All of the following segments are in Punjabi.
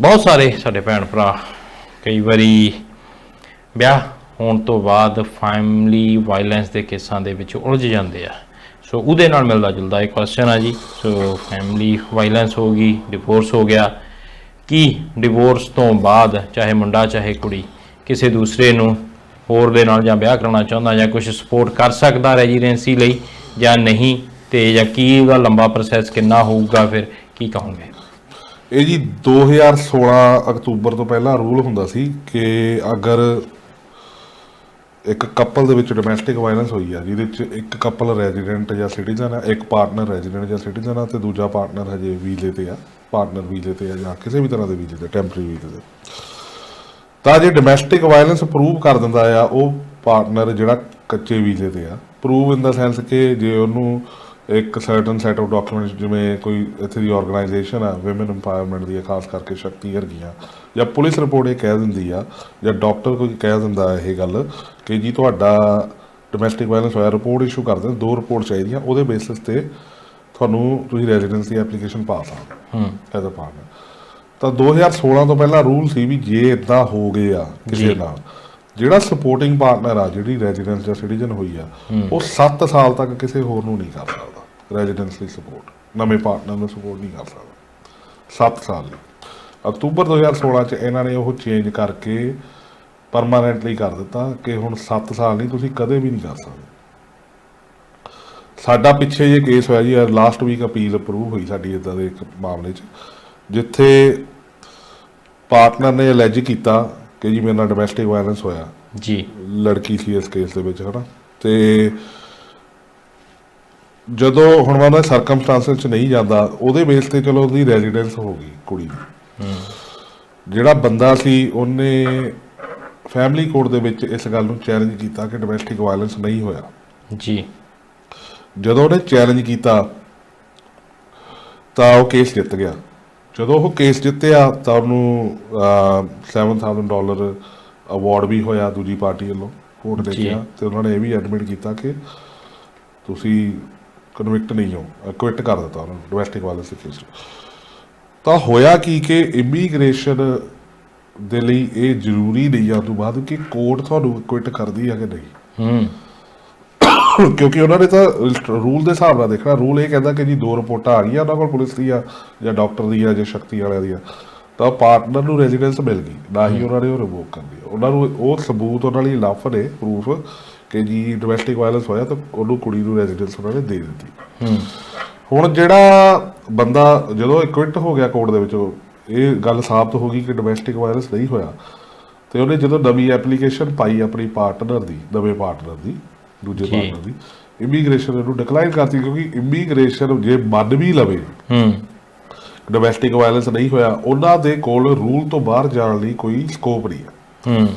ਬਹੁਤ ਸਾਰੇ ਸਾਡੇ ਭੈਣ ਭਰਾ ਕਈ ਵਾਰੀ ਵਿਆਹ ਹੋਣ ਤੋਂ ਬਾਅਦ ਫੈਮਿਲੀ ਵਾਇਲੈਂਸ ਦੇ ਕੇਸਾਂ ਦੇ ਵਿੱਚ ਉਲਝ ਜਾਂਦੇ ਆ। ਸੋ ਉਹਦੇ ਨਾਲ ਮਿਲਦਾ ਜੁਲਦਾ ਇੱਕ ਕੁਐਸਚਨ ਆ ਜੀ। ਸੋ ਫੈਮਿਲੀ ਵਾਇਲੈਂਸ ਹੋ ਗਈ ਡਿਵੋਰਸ ਹੋ ਗਿਆ। ਕੀ ਡਿਵੋਰਸ ਤੋਂ ਬਾਅਦ ਚਾਹੇ ਮੁੰਡਾ ਚਾਹੇ ਕੁੜੀ ਕਿਸੇ ਦੂਸਰੇ ਨੂੰ ਹੋਰ ਦੇ ਨਾਲ ਜਾਂ ਵਿਆਹ ਕਰਾਉਣਾ ਚਾਹੁੰਦਾ ਜਾਂ ਕੁਝ ਸਪੋਰਟ ਕਰ ਸਕਦਾ ਰੈਜ਼ੀਡੈਂਸੀ ਲਈ ਜਾਂ ਨਹੀਂ ਤੇ ਜਾਂ ਕੀ ਉਹਦਾ ਲੰਬਾ ਪ੍ਰੋਸੈਸ ਕਿੰਨਾ ਹੋਊਗਾ, ਫਿਰ ਕੀ ਕਹੋਗੇ? ਇਹ ਜੀ 2016 ਅਕਤੂਬਰ ਤੋਂ ਪਹਿਲਾਂ ਰੂਲ ਹੁੰਦਾ ਸੀ ਕਿ ਅਗਰ ਇੱਕ ਕਪਲ ਦੇ ਵਿੱਚ ਡੋਮੈਸਟਿਕ ਵਾਇਲੈਂਸ ਹੋਈ ਆ, ਜਿਹਦੇ ਵਿੱਚ ਇੱਕ ਕਪਲ ਰੈਜ਼ੀਡੈਂਟ ਜਾਂ ਸਿਟੀਜ਼ਨ ਆ, ਇੱਕ ਪਾਰਟਨਰ ਰੈਜ਼ੀਡੈਂਟ ਜਾਂ ਸਿਟੀਜ਼ਨ ਆ ਤੇ ਦੂਜਾ ਪਾਰਟਨਰ ਹਜੇ ਵੀਜ਼ੇ ਤੇ ਆ ਪਾਰਟਨਰ ਵੀਜ਼ੇ ਤੇ ਆ ਜਾਂ ਕਿਸੇ ਵੀ ਤਰ੍ਹਾਂ ਦੇ ਵੀਜ਼ੇ ਤੇ ਟੈਂਪਰੇਰੀ ਵੀਜ਼ੇ ਤੇ। ਤਾਂ ਜੇ ਡੋਮੈਸਟਿਕ ਵਾਇਲੈਂਸ ਪ੍ਰੂਵ ਕਰ ਦਿੰਦਾ ਆ, ਉਹ ਪਾਰਟਨਰ ਜਿਹੜਾ ਕੱਚੇ ਵੀਜ਼ੇ ਤੇ ਆ ਪ੍ਰੂਵ ਇਨ ਦਾ ਸੈਂਸ ਕਿ ਜੇ ਉਹਨੂੰ ਇੱਕ ਸਰਟਨ ਸੈਟ ਆਫ ਡਾਕੂਮੈਂਟਸ ਜਿਵੇਂ ਕੋਈ ਇੱਥੇ ਦੀ ਆਰਗੇਨਾਈਜੇਸ਼ਨ ਆ ਔਮਨ ਐਮਪਾਵਰਮੈਂਟ ਦੀ ਖਾਸ ਕਰਕੇ ਸ਼ਕਤੀ ਵਰਗੀਆਂ ਜਾਂ ਪੁਲਿਸ ਰਿਪੋਰਟ ਇਹ ਕਹਿ ਦਿੰਦੀ ਆ ਜਾਂ ਡਾਕਟਰ ਕੋਈ ਕਹਿ ਦਿੰਦਾ ਇਹ ਗੱਲ ਕਿ ਜੀ ਤੁਹਾਡਾ ਡੋਮੈਸਟਿਕ ਵਾਇਲੈਂਸ ਹੋਇਆ ਰਿਪੋਰਟ ਇਸ਼ੂ ਕਰ ਦੇਣ ਦੋ ਰਿਪੋਰਟ ਚਾਹੀਦੀਆਂ ਉਹਦੇ ਬੇਸਿਸ ਤੇ ਤੁਹਾਨੂੰ ਤੁਸੀਂ ਰੈਜ਼ੀਡੈਂਸੀ ਐਪਲੀਕੇਸ਼ਨ ਪਾ ਸਕਦੇ ਹੂੰ। ਐਜ਼ ਅ ਪਾਰਟਨਰ ਤਾਂ 2016 ਤੋਂ ਪਹਿਲਾਂ ਰੂਲ ਸੀ ਵੀ ਜੇ ਇਦਾਂ ਹੋ ਗਏ ਆ ਕਿਸੇ। ਨਾਲ ਜਿਹੜਾ ਸਪੋਰਟਿੰਗ ਪਾਰਟਨਰ ਆ ਜਿਹੜੀ ਰੈਜ਼ੀਡੈਂਸ ਜਾਂ ਸਿਟੀਜ਼ਨ ਹੋਈ ਆ ਉਹ 7 ਸਾਲ ਤੱਕ ਕਿਸੇ ਹੋਰ ਨੂੰ ਨਹੀਂ ਕਰ ਸਕਦਾ। ਰੈਜ਼ੀਡੈਂਸ ਲਈ ਸਪੋਰਟ ਨਵੇਂ ਪਾਰਟਨਰ ਨੂੰ ਸਪੋਰਟ ਨਹੀਂ ਕਰ ਸਕਦਾ। 7 ਸਾਲ ਲਈ। ਅਕਤੂਬਰ 2016 ਚ ਇਹਨਾਂ ਨੇ ਉਹ ਚੇਂਜ ਕਰਕੇ ਪਰਮਾਨੈਂਟਲੀ ਕਰ ਦਿੱਤਾ ਕਿ ਹੁਣ 7 ਸਾਲ ਨਹੀਂ ਤੁਸੀਂ ਕਦੇ ਵੀ ਨਹੀਂ ਕਰ ਸਕਦੇ। ਸਾਡਾ ਪਿੱਛੇ ਜੇ ਕੇਸ ਹੋਇਆ ਜੀ ਲਾਸਟ ਵੀਕ ਅਪੀਲ ਅਪਰੂਵ ਹੋਈ ਸਾਡੀ ਇਦਾਂ ਦੇ ਇੱਕ ਮਾਮਲੇ 'ਚ ਜਿੱਥੇ ਪਾਰਟਨਰ ਨੇ ਅਲੈਜ ਕੀਤਾ ਕਿ ਜੀ ਮੇਰੇ ਨਾਲ ਡੋਮੈਸਟਿਕ ਵਾਇਲੈਂਸ ਹੋਇਆ। ਜੀ। ਲੜਕੀ ਸੀ ਇਸ ਕੇਸ ਦੇ ਵਿੱਚ ਹਨਾ। ਤੇ ਜਦੋਂ ਹੁਣ ਉਹਨਾਂ ਸਰਕਮਸਟੈਂਸਸ ਚ ਨਹੀਂ ਜਾਂਦਾ ਉਹਦੇ ਬੇਸ ਤੇ ਚਲੋ ਉਹਦੀ ਰੈਜ਼ੀਡੈਂਸ ਹੋ ਗਈ ਕੁੜੀ ਦੀ। ਜਿਹੜਾ ਬੰਦਾ ਸੀ ਉਹਨੇ ਫੈਮਿਲੀ ਕੋਰਟ ਦੇ ਵਿੱਚ ਇਸ ਗੱਲ ਨੂੰ ਚੈਲੰਜ ਕੀਤਾ ਕਿ ਡੋਮੈਸਟਿਕ ਵਾਇਲੈਂਸ ਨਹੀਂ ਹੋਇਆ। ਜੀ। ਜਦੋਂ ਉਹਨੇ ਚੈਲੰਜ ਕੀਤਾ ਤਾਂ ਉਹ ਕੇਸ ਜਿੱਤ ਗਿਆ। ਜਦੋਂ ਉਹ ਕੇਸ ਜਿੱਤਿਆ ਤਾਂ ਉਹਨੂੰ ਅਹ, 7000 ਡਾਲਰ ਅਵਾਰਡ ਵੀ ਹੋਇਆ ਦੂਜੀ ਪਾਰਟੀ ਵੱਲੋਂ ਕੋਰਟ ਦੇ। ਗਿਆ ਤੇ ਉਹਨਾਂ ਨੇ ਇਹ ਵੀ ਐਡਮਿਟ ਕੀਤਾ ਕਿ ਤੁਸੀਂ ਕਨਵਿਕਟ ਨਹੀਂ ਹੋ ਕੁਇਟ ਕਰ ਦਿੱਤਾ ਉਹਨਾਂ ਨੂੰ ਡੋਮੈਸਟਿਕ ਵਾਇਲੈਂਸ ਦੇ ਕੇਸ ਤਾਂ ਹੋਇਆ ਕੀ ਕਿ ਇਮੀਗ੍ਰੇਸ਼ਨ ਦੇ ਲਈ ਇਹ ਜ਼ਰੂਰੀ ਨਹੀਂ ਆ ਤੋਂ ਬਾਅਦ ਕਿ ਕੋਰਟ ਤੁਹਾਨੂੰ ਕੁਇਟ ਕਰਦੀ ਹੈ ਕਿ ਨਹੀਂ? ਹੂੰ। ਕਿਉਂਕਿ ਉਹਨਾਂ ਨੇ ਤਾਂ ਰੂਲ ਦੇ ਹਿਸਾਬ ਨਾਲ ਦੇਖਣਾ ਰੂਲ ਇਹ ਕਹਿੰਦਾ ਕਿ ਜੀ ਦੋ ਰਿਪੋਰਟਾਂ ਆ ਗਈਆਂ ਉਹਨਾਂ ਕੋਲ ਪੁਲਿਸ ਦੀਆਂ ਜਾਂ ਡਾਕਟਰ ਦੀ ਆ ਜਾਂ ਸ਼ਕਤੀ ਵਾਲਿਆਂ ਦੀਆਂ। ਤਾਂ ਪਾਰਟਨਰ ਨੂੰ ਰੈਜ਼ੀਡੈਂਸ ਮਿਲ ਗਈ ਨਾ ਹੀ ਉਹਨਾਂ ਨੇ ਉਹ ਰਿਵੋਕ ਕਰ ਲਿਆ ਉਹਨਾਂ ਨੂੰ ਉਹ ਸਬੂਤ ਉਹਨਾਂ ਲਈ ਲਾਫ ਨੇ ਪ੍ਰੂਫ ਕਿ ਜੀ ਡੋਮੈਸਟਿਕ ਵਾਇਲੈਂਸ ਹੋਇਆ ਤਾਂ ਉਹਨੂੰ ਕੁੜੀ ਨੂੰ ਰੈਜ਼ੀਡੈਂਸ ਉਹਨਾਂ ਨੇ ਦੇ ਦਿੱਤੀ। ਹੁਣ ਜਿਹੜਾ ਬੰਦਾ ਜਦੋਂ ਇਕਵਿਟ ਹੋ ਗਿਆ ਕੋਰਟ ਦੇ ਵਿੱਚ ਇਹ ਗੱਲ ਸਾਬਤ ਹੋ ਗਈ ਕਿ ਡੋਮੈਸਟਿਕ ਵਾਇਲੈਂਸ ਨਹੀਂ ਹੋਇਆ ਤੇ ਉਹਨੇ ਜਦੋਂ ਨਵੀਂ ਐਪਲੀਕੇਸ਼ਨ ਪਾਈ ਆਪਣੀ ਪਾਰਟਨਰ ਦੀ ਨਵੇਂ ਪਾਰਟਨਰ ਦੀ ਦੂਜੇ। ਪਾਰਟਨਰ ਦੀ ਇਮੀਗ੍ਰੇਸ਼ਨ ਨੂੰ ਡਿਕਲਾਈਨ ਕਰਤੀ ਕਿਉਂਕਿ ਇਮੀਗ੍ਰੇਸ਼ਨ ਜੇ ਮੰਨ ਵੀ ਲਵੇ ਹੂੰ। ਡੋਮੈਸਟਿਕ ਵਾਇਲੈਂਸ ਨਹੀਂ ਹੋਇਆ ਉਹਨਾਂ ਦੇ ਕੋਲ ਰੂਲ ਤੋਂ ਬਾਹਰ ਜਾਣ ਲਈ ਕੋਈ ਸਕੋਪ ਨਹੀਂ ਹੈ। ਹੂੰ।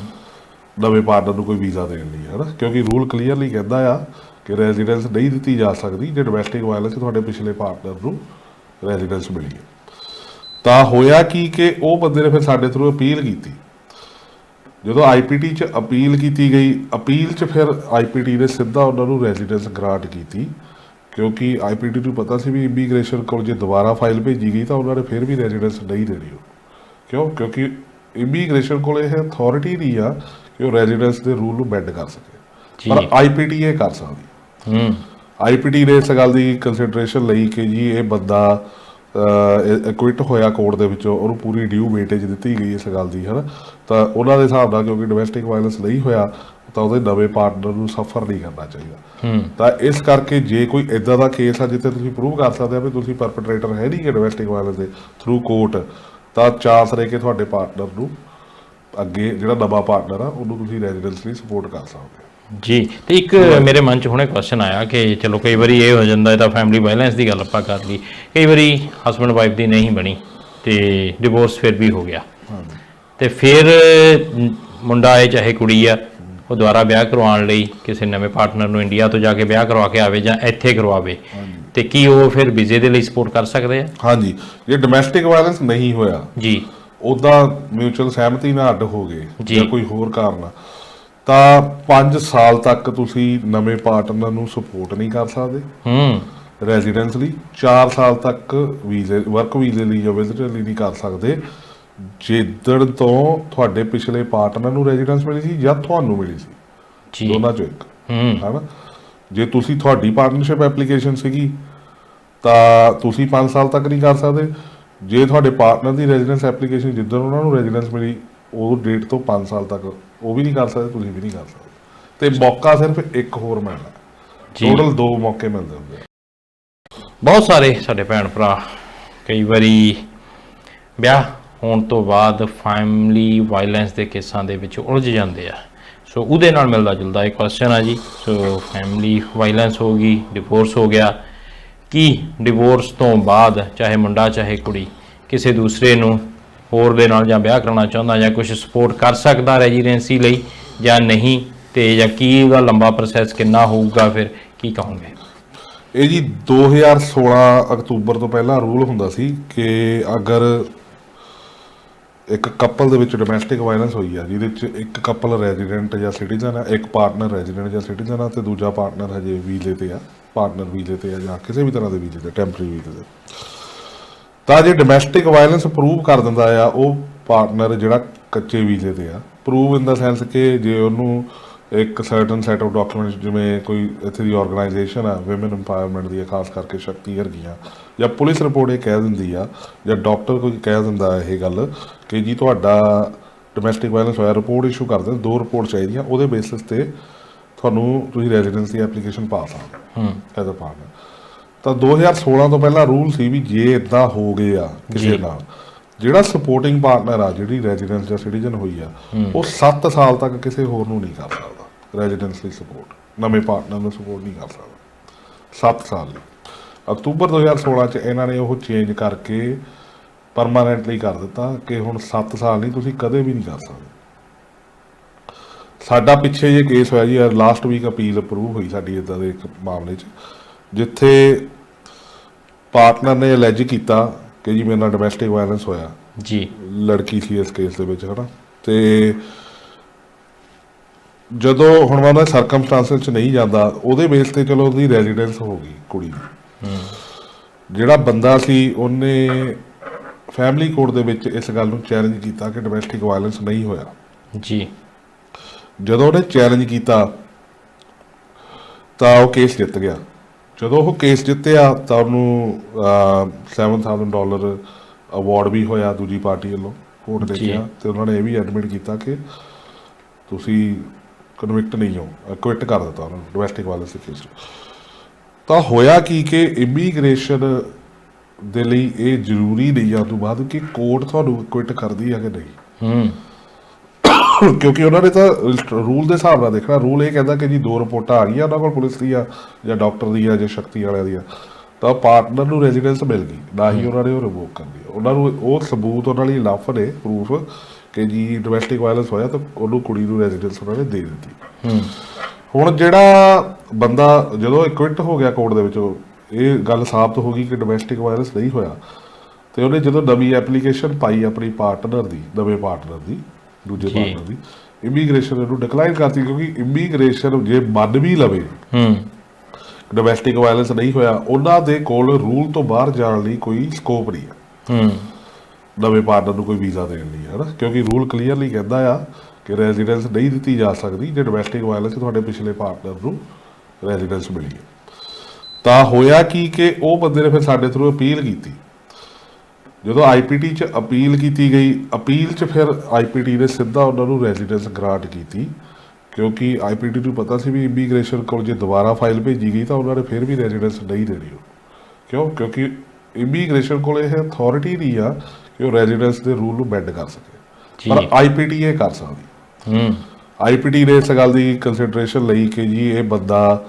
ਨਵੇਂ ਪਾਰਟਨਰ ਨੂੰ ਕੋਈ ਵੀਜ਼ਾ ਦੇਣ ਲਈ ਹੈ ਨਾ ਕਿਉਂਕਿ ਰੂਲ ਕਲੀਅਰਲੀ ਕਹਿੰਦਾ ਆ ਕਿ ਰੈਜ਼ੀਡੈਂਸ ਨਹੀਂ ਦਿੱਤੀ ਜਾ ਸਕਦੀ ਜੇ ਡੋਮੈਸਟਿਕ ਵਾਇਲੈਂਸ ਤੁਹਾਡੇ ਪਿਛਲੇ ਪਾਰਟਨਰ ਨੂੰ ਰੈਜ਼ੀਡੈਂਸ ਮਿਲੀ ਹੈ। ਤਾਂ ਹੋਇਆ ਕੀ ਕਿ ਉਹ ਬੰਦੇ ਨੇ ਫਿਰ ਸਾਡੇ ਥਰੂ ਅਪੀਲ ਕੀਤੀ। ਜਦੋਂ ਆਈਪੀਟੀ ਚ ਅਪੀਲ ਕੀਤੀ ਗਈ ਅਪੀਲ ਚ ਫਿਰ ਆਈਪੀਟੀ ਨੇ ਸਿੱਧਾ ਉਹਨਾਂ ਨੂੰ ਰੈਜ਼ੀਡੈਂਸ ਗ੍ਰਾਂਟ ਕੀਤੀ, ਕਿਉਂਕਿ ਆਈਪੀਟੀ ਨੂੰ ਪਤਾ ਸੀ ਵੀ ਇਮੀਗ੍ਰੇਸ਼ਨ ਕੋਲ ਜੇ ਦੁਬਾਰਾ ਫਾਈਲ ਭੇਜੀ ਗਈ ਤਾਂ ਉਹਨਾਂ ਨੇ ਫਿਰ ਵੀ ਰੈਜ਼ੀਡੈਂਸ ਨਹੀਂ ਦੇਣੀ ਕਿਉਂ? ਕਿਉਂਕਿ ਇਮੀਗ੍ਰੇਸ਼ਨ ਕੋਲ ਇਹ ਅਥਾਰਟੀ ਨਹੀਂ ਆ ਕਿ ਉਹ ਰੈਜ਼ੀਡੈਂਸ ਦੇ ਰੂਲ ਨੂੰ ਬੈਂਡ ਕਰ ਸਕੇ। ਪਰ ਆਈਪੀਟੀ ਇਹ ਕਰ ਸਕਦੀ। ਹੂੰ। ਆਈਪੀਟੀ ਨੇ ਇਸ ਗੱਲ ਦੀ ਕੰਸੀਡਰੇਸ਼ਨ ਲਈ ਕਿ ਜੀ ਇਹ ਬੰਦਾ ਕੁਇਟ ਹੋਇਆ ਕੋਰਟ ਦੇ ਵਿੱਚੋਂ ਉਹਨੂੰ ਪੂਰੀ ਡਿਊ ਵੇਟੇਜ ਦਿੱਤੀ ਗਈ ਇਸ ਗੱਲ ਦੀ ਹਨਾ? ਤਾਂ ਉਹਨਾਂ ਦੇ ਹਿਸਾਬ ਨਾਲ ਕਿਉਂਕਿ ਡੋਮੈਸਟਿਕ ਵਾਇਲੈਂਸ ਨਹੀਂ ਹੋਇਆ ਤਾਂ ਉਹਦੇ ਨਵੇਂ ਪਾਰਟਨਰ ਨੂੰ ਸਫਰ ਨਹੀਂ ਕਰਨਾ ਚਾਹੀਦਾ। ਤਾਂ ਇਸ ਕਰਕੇ ਜੇ ਕੋਈ ਇਦਾਂ ਦਾ ਕੇਸ ਆ ਜਿੱਥੇ ਤੁਸੀਂ ਪ੍ਰੂਵ ਕਰ ਸਕਦੇ ਆ ਵੀ ਤੁਸੀਂ ਪਰਪੇਟ੍ਰੇਟਰ ਹੈ ਨਹੀਂ ਕਿ ਡੋਮੈਸਟਿਕ ਵਾਇਲੈਂਸ ਦੇ ਥਰੂ ਕੋਰਟ ਤਾਂ ਚਾਂਸ ਰਹੇ ਕਿ ਤੁਹਾਡੇ ਪਾਰਟਨਰ ਨੂੰ ਅੱਗੇ ਜਿਹੜਾ ਨਵਾਂ ਪਾਰਟਨਰ ਆ ਉਹਨੂੰ ਤੁਸੀਂ ਰੈਜ਼ੀਡੈਂਸ ਲਈ ਸਪੋਰਟ ਕਰ ਸਕਦੇ ਹੋ। ਜੀ ਤੇ ਇੱਕ ਮੇਰੇ ਮਨ 'ਚ ਹੁਣੇ ਕੁਐਸਚਨ ਆਇਆ ਕਿ ਚਲੋ ਕਈ ਵਾਰੀ ਇਹ ਹੋ ਜਾਂਦਾ ਇਹ ਤਾਂ ਫੈਮਿਲੀ ਵਾਇਲੈਂਸ ਦੀ ਗੱਲ ਆਪਾਂ ਕਰ ਲਈ। ਕਈ ਵਾਰੀ ਹਸਬੰਡ ਵਾਈਫ ਦੀ ਨਹੀਂ ਬਣੀ ਤੇ ਡਿਵੋਰਸ ਫਿਰ ਵੀ ਹੋ ਗਿਆ। ਤੇ ਫਿਰ ਮੁੰਡਾ ਹੈ ਚਾਹੇ ਕੁੜੀ ਆ ਉਹ ਦੁਬਾਰਾ ਵਿਆਹ ਕਰਵਾਉਣ ਲਈ ਕਿਸੇ ਨਵੇਂ ਪਾਰਟਨਰ ਨੂੰ ਇੰਡੀਆ ਤੋਂ ਜਾ ਕੇ ਵਿਆਹ ਕਰਵਾ ਕੇ ਆਵੇ ਜਾਂ ਇੱਥੇ ਕਰਵਾਵੇ ਤੇ ਕੀ ਉਹ ਫਿਰ ਵੀਜ਼ੇ ਦੇ ਲਈ ਸਪੋਰਟ ਕਰ ਸਕਦੇ ਆ? ਹਾਂਜੀ ਜੇ ਡੋਮੈਸਟਿਕ ਵਾਇਲੈਂਸ ਨਹੀਂ ਹੋਇਆ ਜੀ। ਉਦਾਂ ਮਿਊਚੁਅਲ ਸਹਿਮਤੀ ਨਾਲ ਅੱਡ ਹੋ ਗਏ ਜੀ। ਕੋਈ ਹੋਰ ਕਾਰਨ ਤਾਂ 5 ਸਾਲ ਤੱਕ ਤੁਸੀਂ ਨਵੇਂ ਪਾਰਟਨਰ ਨੂੰ ਸਪੋਰਟ ਨਹੀਂ ਕਰ ਸਕਦੇ। ਹੂੰ। ਰੈਜ਼ੀਡੈਂਸ ਲਈ 4 ਸਾਲ ਤੱਕ ਵੀਜ਼ੇ ਵਰਕ ਵੀਜ਼ੇ ਲਈ ਜਾਂ ਵਿਜ਼ਟਰ ਲਈ ਨਹੀਂ ਕਰ ਸਕਦੇ। ਜਿੱਦਣ ਤੋਂ ਤੁਹਾਡੇ ਪਿਛਲੇ ਪਾਰਟਨਰ ਨੂੰ ਰੈਜ਼ੀਡੈਂਸ ਮਿਲੀ ਸੀ ਜਾਂ ਤੁਹਾਨੂੰ ਮਿਲੀ ਸੀ। ਜੀ। ਦੋਨਾਂ ਚੋਂ ਇੱਕ। ਹੂੰ। ਹਨਾ? ਜੇ ਤੁਸੀਂ ਤੁਹਾਡੀ ਪਾਰਟਨਰਸ਼ਿਪ ਐਪਲੀਕੇਸ਼ਨ ਸੀਗੀ ਤਾਂ ਤੁਸੀਂ 5 ਸਾਲ ਤੱਕ ਨਹੀਂ ਕਰ ਸਕਦੇ। ਜੇ ਤੁਹਾਡੇ ਪਾਰਟਨਰ ਦੀ ਰੈਜ਼ੀਡੈਂਸ ਐਪਲੀਕੇਸ਼ਨ ਜਿੱਦਣ ਉਹਨਾਂ ਨੂੰ ਰੈਜ਼ੀਡੈਂਸ ਮਿਲੀ ਉਹ ਡੇਟ ਤੋਂ 5 ਸਾਲ ਤੱਕ ਉਹ ਵੀ ਨਹੀਂ ਕਰ ਸਕਦੇ ਤੁਸੀਂ ਵੀ ਨਹੀਂ ਕਰ ਸਕਦੇ। ਤੇ ਮੌਕਾ ਸਿਰਫ ਇੱਕ ਹੋਰ ਮਿਲਣਾ। ਟੋਟਲ ਦੋ ਮੌਕੇ ਮਿਲਦੇ ਹੁੰਦੇ ਆ। ਬਹੁਤ ਸਾਰੇ ਸਾਡੇ ਭੈਣ ਭਰਾ ਕਈ ਵਾਰੀ ਵਿਆਹ ਹੋਣ ਤੋਂ ਬਾਅਦ ਫੈਮਿਲੀ ਵਾਇਲੈਂਸ ਦੇ ਕੇਸਾਂ ਦੇ ਵਿੱਚ ਉਲਝ ਜਾਂਦੇ ਆ। ਸੋ ਉਹਦੇ ਨਾਲ ਮਿਲਦਾ ਜੁਲਦਾ ਇੱਕ ਕੁਐਸਚਨ ਆ ਜੀ। ਸੋ ਫੈਮਿਲੀ ਵਾਇਲੈਂਸ ਹੋ ਗਈ ਡਿਵੋਰਸ ਹੋ ਗਿਆ। ਕੀ ਡਿਵੋਰਸ ਤੋਂ ਬਾਅਦ, ਚਾਹੇ ਮੁੰਡਾ, ਚਾਹੇ ਕੁੜੀ, ਕਿਸੇ ਦੂਸਰੇ ਨੂੰ ਹੋਰ ਦੇ ਨਾਲ ਜਾਂ ਵਿਆਹ ਕਰਾਉਣਾ ਚਾਹੁੰਦਾ ਜਾਂ ਕੁਝ ਸਪੋਰਟ ਕਰ ਸਕਦਾ ਰੈਜ਼ੀਡੈਂਸੀ ਲਈ ਜਾਂ ਨਹੀਂ, ਤੇ ਜਾਂ ਕੀ ਉਹਦਾ ਲੰਬਾ ਪ੍ਰੋਸੈਸ ਕਿੰਨਾ ਹੋਊਗਾ ਫਿਰ ਕੀ ਕਹੋਗੇ? ਇਹ ਜੀ 2016 ਅਕਤੂਬਰ ਤੋਂ ਪਹਿਲਾਂ ਰੂਲ ਹੁੰਦਾ ਸੀ ਕਿ ਅਗਰ ਇੱਕ ਕਪਲ ਦੇ ਵਿੱਚ ਡੋਮੈਸਟਿਕ ਵਾਇਲੈਂਸ ਹੋਈ ਆ, ਜਿਹਦੇ ਵਿੱਚ ਇੱਕ ਕਪਲ ਰੈਜ਼ੀਡੈਂਟ ਜਾਂ ਸਿਟੀਜ਼ਨ ਆ, ਇੱਕ ਪਾਰਟਨਰ ਰੈਜ਼ੀਡੈਂਟ ਜਾਂ ਸਿਟੀਜ਼ਨ ਆ, ਤੇ ਦੂਜਾ ਪਾਰਟਨਰ ਹਜੇ ਵੀਜ਼ੇ ਤੇ ਆ ਪਾਰਟਨਰ ਵੀਜ਼ੇ ਤੇ ਆ ਜਾਂ ਕਿਸੇ ਵੀ ਤਰ੍ਹਾਂ ਦੇ ਵੀਜ਼ੇ ਤੇ, ਟੈਂਪਰੇਰੀ ਵੀਜ਼ੇ ਤੇ। ਤਾਂ ਜੇ ਡੋਮੈਸਟਿਕ ਵਾਇਲੈਂਸ ਪ੍ਰੂਵ ਕਰ ਦਿੰਦਾ ਆ, ਉਹ ਪਾਰਟਨਰ ਜਿਹੜਾ ਕੱਚੇ ਵੀਜ਼ੇ ਤੇ ਆ ਪ੍ਰੂਵ ਇਨ ਦਾ ਸੈਂਸ ਕਿ ਜੇ ਉਹਨੂੰ ਇੱਕ ਸਰਟਨ ਸੈਟ ਆਫ ਡਾਕੂਮੈਂਟਸ ਜਿਵੇਂ ਕੋਈ ਇੱਥੇ ਦੀ ਆਰਗੇਨਾਈਜੇਸ਼ਨ ਆ ਔਮਨ ਐਮਪਾਵਰਮੈਂਟ ਦੀ ਖਾਸ ਕਰਕੇ ਸ਼ਕਤੀ ਵਰਗੀਆਂ, ਜਾਂ ਪੁਲਿਸ ਰਿਪੋਰਟ ਇਹ ਕਹਿ ਦਿੰਦੀ ਆ, ਜਾਂ ਡਾਕਟਰ ਕੋਈ ਕਹਿ ਦਿੰਦਾ ਇਹ ਗੱਲ ਕਿ ਜੀ ਤੁਹਾਡਾ ਡੋਮੈਸਟਿਕ ਵਾਇਲੈਂਸ ਹੋਇਆ ਰਿਪੋਰਟ ਇਸ਼ੂ ਕਰਦੇ ਦੋ ਰਿਪੋਰਟ ਚਾਹੀਦੀਆਂ, ਉਹਦੇ ਬੇਸਿਸ ਤੇ ਤੁਹਾਨੂੰ ਤੁਸੀਂ ਰੈਜ਼ੀਡੈਂਸ ਦੀ ਐਪਲੀਕੇਸ਼ਨ ਪਾ ਸਕਦੇ ਹੋ ਐਜ਼ ਅ ਪਾਰਟਨਰ ਤਾਂ 2016 ਤੋਂ ਪਹਿਲਾਂ ਰੂਲ ਸੀ ਵੀ ਜੇ ਇਦਾਂ ਹੋ ਗਏ ਆ ਕਿਸੇ। ਨਾਲ ਜਿਹੜਾ ਸਪੋਰਟਿੰਗ ਪਾਰਟਨਰ ਆ ਜਿਹੜੀ ਰੈਜ਼ੀਡੈਂਸ ਜਾਂ ਸਿਟੀਜ਼ਨ ਹੋਈ ਆ ਉਹ 7 ਸਾਲ ਤੱਕ ਕਿਸੇ ਹੋਰ ਨੂੰ ਨਹੀਂ ਕਰ ਸਕਦਾ। ਰੈਜ਼ੀਡੈਂਸ ਲਈ ਸਪੋਰਟ ਨਵੇਂ ਪਾਰਟਨਰ ਨੂੰ ਸਪੋਰਟ ਨਹੀਂ ਕਰ ਸਕਦਾ। 7 ਸਾਲ ਲਈ। ਅਕਤੂਬਰ 2016 ਚ ਇਹਨਾਂ ਨੇ ਉਹ ਚੇਂਜ ਕਰਕੇ ਪਰਮਾਨੈਂਟਲੀ ਕਰ ਦਿੱਤਾ ਕਿ ਹੁਣ 7 ਸਾਲ ਨਹੀਂ ਤੁਸੀਂ ਕਦੇ ਵੀ ਨਹੀਂ ਕਰ ਸਕਦੇ। ਸਾਡਾ ਪਿੱਛੇ ਜੇ ਕੇਸ ਹੋਇਆ ਜੀ ਲਾਸਟ ਵੀਕ ਅਪੀਲ ਅਪਰੂਵ ਹੋਈ ਸਾਡੀ ਇਦਾਂ ਦੇ ਇੱਕ ਮਾਮਲੇ 'ਚ ਜਿੱਥੇ ਪਾਰਟਨਰ ਨੇ ਅਲੈਜ ਕੀਤਾ ਕਿ ਜੀ ਮੇਰੇ ਨਾਲ ਡੋਮੈਸਟਿਕ ਵਾਇਲੈਂਸ ਹੋਇਆ। ਜੀ। ਲੜਕੀ ਸੀ ਇਸ ਕੇਸ ਦੇ ਵਿੱਚ ਹਨਾ? ਤੇ ਜਦੋਂ ਹੁਣ ਉਹਨਾਂ ਸਰਕਮਸਟੈਂਸਸ ਚ ਨਹੀਂ ਜਾਂਦਾ ਉਹਦੇ ਬੇਸ ਤੇ ਚਲੋ ਉਹਦੀ ਰੈਜ਼ੀਡੈਂਸ ਹੋ ਗਈ ਕੁੜੀ ਦੀ। ਜਿਹੜਾ ਬੰਦਾ ਸੀ ਉਹਨੇ ਫੈਮਿਲੀ ਕੋਰਟ ਦੇ ਵਿੱਚ ਇਸ ਗੱਲ ਨੂੰ ਚੈਲੰਜ ਕੀਤਾ ਕਿ ਡੋਮੈਸਟਿਕ ਵਾਇਲੈਂਸ ਨਹੀਂ ਹੋਇਆ। ਜੀ। ਜਦੋਂ ਉਹਨੇ ਚੈਲੰਜ ਕੀਤਾ ਤਾਂ ਉਹ ਕੇਸ ਜਿੱਤ ਗਿਆ। ਜਦੋਂ ਉਹ ਕੇਸ ਜਿੱਤਿਆ ਤਾਂ ਉਹਨੂੰ ਅਹ, 7000 ਡਾਲਰ ਅਵਾਰਡ ਵੀ ਹੋਇਆ ਦੂਜੀ ਪਾਰਟੀ ਵੱਲੋਂ ਕੋਰਟ ਦੇ। ਗਿਆ। ਤੇ ਉਹਨਾਂ ਨੇ ਇਹ ਵੀ ਐਡਮਿਟ ਕੀਤਾ ਕਿ ਤੁਸੀਂ ਕਨਵਿਕਟ ਨਹੀਂ ਹੋ ਕੁਇਟ ਕਰ ਦਿੱਤਾ ਉਹਨਾਂ ਨੂੰ ਡੋਮੈਸਟਿਕ ਵਾਇਲੈਂਸ ਦੇ ਕੇਸ ਤਾਂ ਹੋਇਆ ਕੀ ਕਿ ਇਮੀਗ੍ਰੇਸ਼ਨ ਦੇ ਲਈ ਇਹ ਜ਼ਰੂਰੀ ਨਹੀਂ ਆ ਤੋਂ ਬਾਅਦ ਕਿ ਕੋਰਟ ਤੁਹਾਨੂੰ ਕੁਇਟ ਕਰਦੀ ਹੈ ਕਿ ਨਹੀਂ? ਹੂੰ। ਕਿਉਂਕਿ ਉਹਨਾਂ ਨੇ ਤਾਂ ਰੂਲ ਦੇ ਹਿਸਾਬ ਨਾਲ ਦੇਖਣਾ ਰੂਲ ਇਹ ਕਹਿੰਦਾ ਕਿ ਜੀ ਦੋ ਰਿਪੋਰਟਾਂ ਆ ਗਈਆਂ ਉਹਨਾਂ ਕੋਲ ਪੁਲਿਸ ਦੀਆਂ ਜਾਂ ਡਾਕਟਰ ਦੀ ਜਾਂ ਸ਼ਕਤੀ ਵਾਲਿਆਂ ਦੀਆਂ ਤਾਂ ਪਾਰਟਨਰ ਨੂੰ ਰੈਜ਼ੀਡੈਂਸ ਮਿਲ ਗਈ ਨਾ ਹੀ ਉਹਨਾਂ ਨੇ ਉਹ ਰਿਵੋਕ ਕਰ ਲਿਆ ਉਹਨਾਂ ਨੂੰ ਉਹ ਸਬੂਤ ਉਹਨਾਂ ਲਈ ਇਨਫ ਨੇ ਪ੍ਰੂਫ ਕਿ ਜੀ ਡੋਮੈਸਟਿਕ ਵਾਇਲੈਂਸ ਹੋਇਆ ਤਾਂ ਉਹਨੂੰ ਕੁੜੀ ਨੂੰ ਰੈਜ਼ੀਡੈਂਸ ਉਹਨਾਂ ਨੇ ਦੇ ਦਿੱਤੀ। ਹੁਣ ਜਿਹੜਾ ਬੰਦਾ ਜਦੋਂ ਇਕਵਿਟ ਹੋ ਗਿਆ ਕੋਰਟ ਦੇ ਵਿੱਚ ਇਹ ਗੱਲ ਸਾਬਤ ਹੋ ਗਈ ਕਿ ਡੋਮੈਸਟਿਕ ਵਾਇਲੈਂਸ ਨਹੀਂ ਹੋਇਆ ਤੇ ਉਹਨੇ ਜਦੋਂ ਨਵੀਂ ਐਪਲੀਕੇਸ਼ਨ ਪਾਈ ਆਪਣੀ ਪਾਰਟਨਰ ਦੀ ਨਵੇਂ ਪਾਰਟਨਰ ਦੀ ਦੂਜੇ। ਪਾਰਟਨਰ ਦੀ ਇਮੀਗ੍ਰੇਸ਼ਨ ਨੂੰ ਡਿਕਲਾਈਨ ਕਰਤੀ ਕਿਉਂਕਿ ਇਮੀਗ੍ਰੇਸ਼ਨ ਜੇ ਮੰਨ ਵੀ ਲਵੇ ਹੂੰ। ਡੋਮੈਸਟਿਕ ਵਾਇਲੈਂਸ ਨਹੀਂ ਹੋਇਆ ਉਹਨਾਂ ਦੇ ਕੋਲ ਰੂਲ ਤੋਂ ਬਾਹਰ ਜਾਣ ਲਈ ਕੋਈ ਸਕੋਪ ਨਹੀਂ ਹੈ। ਹੂੰ। ਨਵੇਂ ਪਾਰਟਨਰ ਨੂੰ ਕੋਈ ਵੀਜ਼ਾ ਦੇਣ ਲਈ ਹੈ ਨਾ ਕਿਉਂਕਿ ਰੂਲ ਕਲੀਅਰਲੀ ਕਹਿੰਦਾ ਆ ਕਿ ਰੈਜ਼ੀਡੈਂਸ ਨਹੀਂ ਦਿੱਤੀ ਜਾ ਸਕਦੀ ਜੇ ਡੋਮੈਸਟਿਕ ਵਾਇਲੈਂਸ ਤੁਹਾਡੇ ਪਿਛਲੇ ਪਾਰਟਨਰ ਨੂੰ ਰੈਜ਼ੀਡੈਂਸ ਮਿਲੀ ਹੈ। ਤਾਂ ਹੋਇਆ ਕੀ ਕਿ ਉਹ ਬੰਦੇ ਨੇ ਫਿਰ ਸਾਡੇ ਥਰੂ ਅਪੀਲ ਕੀਤੀ। ਜਦੋਂ ਆਈਪੀਟੀ ਚ ਅਪੀਲ ਕੀਤੀ ਗਈ ਅਪੀਲ ਚ ਫਿਰ ਆਈਪੀਟੀ ਨੇ ਸਿੱਧਾ ਉਹਨਾਂ ਨੂੰ ਰੈਜ਼ੀਡੈਂਸ ਗ੍ਰਾਂਟ ਕੀਤੀ ਕਿਉਂਕਿ ਆਈਪੀਟੀ ਨੂੰ ਪਤਾ ਸੀ ਵੀ ਇਮੀਗ੍ਰੇਸ਼ਨ ਕੋਲ ਜੇ ਦੁਬਾਰਾ ਫਾਈਲ ਭੇਜੀ ਗਈ ਤਾਂ ਉਹਨਾਂ ਨੇ ਫਿਰ ਵੀ ਰੈਜ਼ੀਡੈਂਸ ਨਹੀਂ ਦੇਣੀ ਉਹ। ਕਿਉਂ? ਕਿਉਂਕਿ ਇਮੀਗ੍ਰੇਸ਼ਨ ਕੋਲ ਇਹ ਅਥਾਰਟੀ ਨਹੀਂ ਆ ਕਿ ਉਹ ਰੈਜ਼ੀਡੈਂਸ ਦੇ ਰੂਲ ਨੂੰ ਬੈਂਡ ਕਰ ਸਕੇ। ਪਰ ਆਈਪੀਟੀ ਇਹ ਕਰ ਸਕਦੀ। ਹੂੰ। ਆਈਪੀਟੀ ਨੇ ਇਸ ਗੱਲ ਦੀ ਕੰਸੀਡਰੇਸ਼ਨ ਲਈ ਕਿ ਜੀ ਇਹ ਬੰਦਾ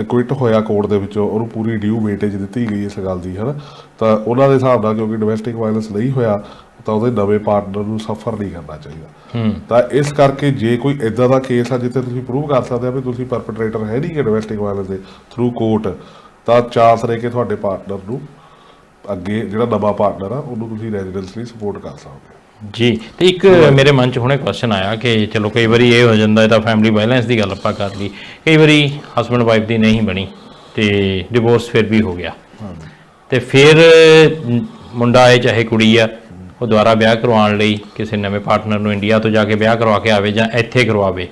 ਇਕਵਿਟ ਹੋਇਆ ਕੋਰਟ ਦੇ ਵਿੱਚੋਂ ਉਹਨੂੰ ਪੂਰੀ ਡਿਊ ਵੇਟੇਜ ਦਿੱਤੀ ਗਈ ਇਸ ਗੱਲ ਦੀ ਹਨਾ? ਤਾਂ ਉਹਨਾਂ ਦੇ ਹਿਸਾਬ ਨਾਲ ਕਿਉਂਕਿ ਡੋਮੈਸਟਿਕ ਵਾਇਲੈਂਸ ਨਹੀਂ ਹੋਇਆ ਤਾਂ ਉਹਦੇ ਨਵੇਂ ਪਾਰਟਨਰ ਨੂੰ ਸਫਰ ਨਹੀਂ ਕਰਨਾ ਚਾਹੀਦਾ। ਤਾਂ ਇਸ ਕਰਕੇ ਜੇ ਕੋਈ ਇਦਾਂ ਦਾ ਕੇਸ ਆ ਜਿੱਥੇ ਤੁਸੀਂ ਪ੍ਰੂਵ ਕਰ ਸਕਦੇ ਆ ਵੀ ਤੁਸੀਂ ਪਰਪੇਟ੍ਰੇਟਰ ਹੈ ਨਹੀਂ ਕਿ ਡੋਮੈਸਟਿਕ ਵਾਇਲੈਂਸ ਦੇ ਥਰੂ ਕੋਰਟ ਤਾਂ ਚਾਂਸ ਰਹੇ ਕਿ ਤੁਹਾਡੇ ਪਾਰਟਨਰ ਨੂੰ ਅੱਗੇ ਜਿਹੜਾ ਨਵਾਂ ਪਾਰਟਨਰ ਆ ਉਹਨੂੰ ਤੁਸੀਂ ਰੈਜ਼ੀਡੈਂਸ ਲਈ ਸਪੋਰਟ ਕਰ ਸਕਦੇ ਹੋ। ਜੀ ਤੇ ਇੱਕ ਮੇਰੇ ਮਨ 'ਚ ਹੁਣੇ ਕੁਐਸਚਨ ਆਇਆ ਕਿ ਚਲੋ ਕਈ ਵਾਰੀ ਇਹ ਹੋ ਜਾਂਦਾ ਇਹ ਤਾਂ ਫੈਮਿਲੀ ਵਾਇਲੈਂਸ ਦੀ ਗੱਲ ਆਪਾਂ ਕਰ ਲਈ। ਕਈ ਵਾਰੀ ਹਸਬੰਡ ਵਾਈਫ ਦੀ ਨਹੀਂ ਬਣੀ ਤੇ ਡਿਵੋਰਸ ਫਿਰ ਵੀ ਹੋ ਗਿਆ। ਤੇ ਫਿਰ ਮੁੰਡਾ ਹੈ ਚਾਹੇ ਕੁੜੀ ਆ ਉਹ ਦੁਬਾਰਾ ਵਿਆਹ ਕਰਵਾਉਣ ਲਈ ਕਿਸੇ ਨਵੇਂ ਪਾਰਟਨਰ ਨੂੰ ਇੰਡੀਆ ਤੋਂ ਜਾ ਕੇ ਵਿਆਹ ਕਰਵਾ ਕੇ ਆਵੇ ਜਾਂ ਇੱਥੇ ਕਰਵਾਵੇ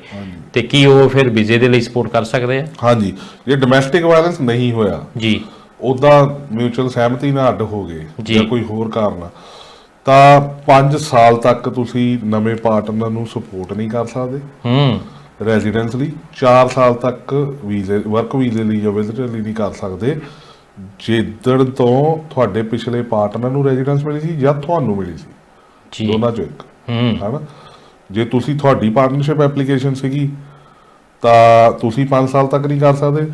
ਤੇ ਕੀ ਉਹ ਫਿਰ ਵੀਜ਼ੇ ਦੇ ਲਈ ਸਪੋਰਟ ਕਰ ਸਕਦੇ ਆ? ਹਾਂਜੀ। ਜੇ ਡੋਮੈਸਟਿਕ ਵਾਇਲੈਂਸ ਨਹੀਂ ਹੋਇਆ ਜੀ। ਉਹਦਾ ਮਿਊਚੁਅਲ ਸਹਿਮਤੀ ਨਾਲ ਅੱਡ ਹੋ ਗਏ ਜੀ। ਜਾਂ ਕੋਈ ਹੋਰ ਕਾਰਨ ਆ, ਤਾਂ 5 ਸਾਲ ਤੱਕ ਤੁਸੀਂ ਨਵੇਂ ਪਾਰਟਨਰ ਨੂੰ ਸਪੋਰਟ ਨਹੀਂ ਕਰ ਸਕਦੇ। ਹੂੰ। ਰੈਜ਼ੀਡੈਂਸ ਲਈ 4 ਸਾਲ ਤੱਕ ਵੀਜ਼ੇ ਵਰਕ ਵੀਜ਼ੇ ਲਈ ਜਾਂ ਵਿਜ਼ਟਰ ਲਈ ਨਹੀਂ ਕਰ ਸਕਦੇ। ਜਿੱਦਣ ਤੋਂ ਤੁਹਾਡੇ ਪਿਛਲੇ ਪਾਰਟਨਰ ਨੂੰ ਰੈਜ਼ੀਡੈਂਸ ਮਿਲੀ ਸੀ ਜਾਂ ਤੁਹਾਨੂੰ ਮਿਲੀ ਸੀ। ਜੀ। ਦੋਨਾਂ ਚੋਂ ਇੱਕ। ਹੂੰ। ਹਨਾ? ਜੇ ਤੁਸੀਂ ਤੁਹਾਡੀ ਪਾਰਟਨਰਸ਼ਿਪ ਐਪਲੀਕੇਸ਼ਨ ਸੀਗੀ ਤਾਂ ਤੁਸੀਂ 5 ਸਾਲ ਤੱਕ ਨਹੀਂ ਕਰ ਸਕਦੇ।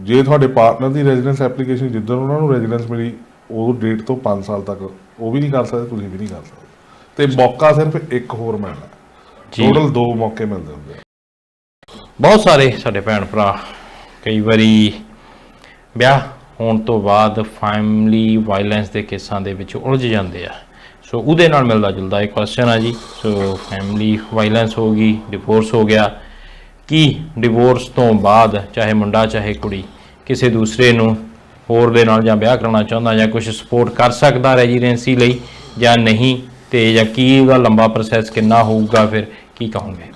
ਜੇ ਤੁਹਾਡੇ ਪਾਰਟਨਰ ਦੀ ਰੈਜ਼ੀਡੈਂਸ ਐਪਲੀਕੇਸ਼ਨ ਜਿੱਦਣ ਉਹਨਾਂ ਨੂੰ ਰੈਜ਼ੀਡੈਂਸ ਮਿਲੀ ਉਹ ਡੇਟ ਤੋਂ 5 ਸਾਲ ਤੱਕ ਉਹ ਵੀ ਨਹੀਂ ਕਰ ਸਕਦੇ ਤੁਸੀਂ ਵੀ ਨਹੀਂ ਕਰ ਸਕਦੇ। ਤੇ ਮੌਕਾ ਸਿਰਫ ਇੱਕ ਹੋਰ ਮਿਲਣਾ ਜੀ। ਟੋਟਲ ਦੋ ਮੌਕੇ ਮਿਲਦੇ ਹੁੰਦੇ ਆ। ਬਹੁਤ ਸਾਰੇ ਸਾਡੇ ਭੈਣ ਭਰਾ ਕਈ ਵਾਰੀ ਵਿਆਹ ਹੋਣ ਤੋਂ ਬਾਅਦ ਫੈਮਿਲੀ ਵਾਇਲੈਂਸ ਦੇ ਕੇਸਾਂ ਦੇ ਵਿੱਚ ਉਲਝ ਜਾਂਦੇ ਆ। ਸੋ ਉਹਦੇ ਨਾਲ ਮਿਲਦਾ ਜੁਲਦਾ ਇੱਕ ਕੁਐਸਚਨ ਆ ਜੀ। ਸੋ ਫੈਮਿਲੀ ਵਾਇਲੈਂਸ ਹੋ ਗਈ ਡਿਵੋਰਸ ਹੋ ਗਿਆ। ਕੀ ਡਿਵੋਰਸ ਤੋਂ ਬਾਅਦ ਚਾਹੇ ਮੁੰਡਾ ਚਾਹੇ ਕੁੜੀ ਕਿਸੇ ਦੂਸਰੇ ਨੂੰ ਹੋਰ ਦੇ ਨਾਲ ਜਾਂ ਵਿਆਹ ਕਰਾਉਣਾ ਚਾਹੁੰਦਾ ਜਾਂ ਕੁਝ ਸਪੋਰਟ ਕਰ ਸਕਦਾ ਰੈਜ਼ੀਡੈਂਸੀ ਲਈ ਜਾਂ ਨਹੀਂ, ਤੇ ਜਾਂ ਕੀ ਉਹਦਾ ਲੰਬਾ ਪ੍ਰੋਸੈਸ ਕਿੰਨਾ ਹੋਊਗਾ ਫਿਰ ਕੀ ਕਹੋਗੇ?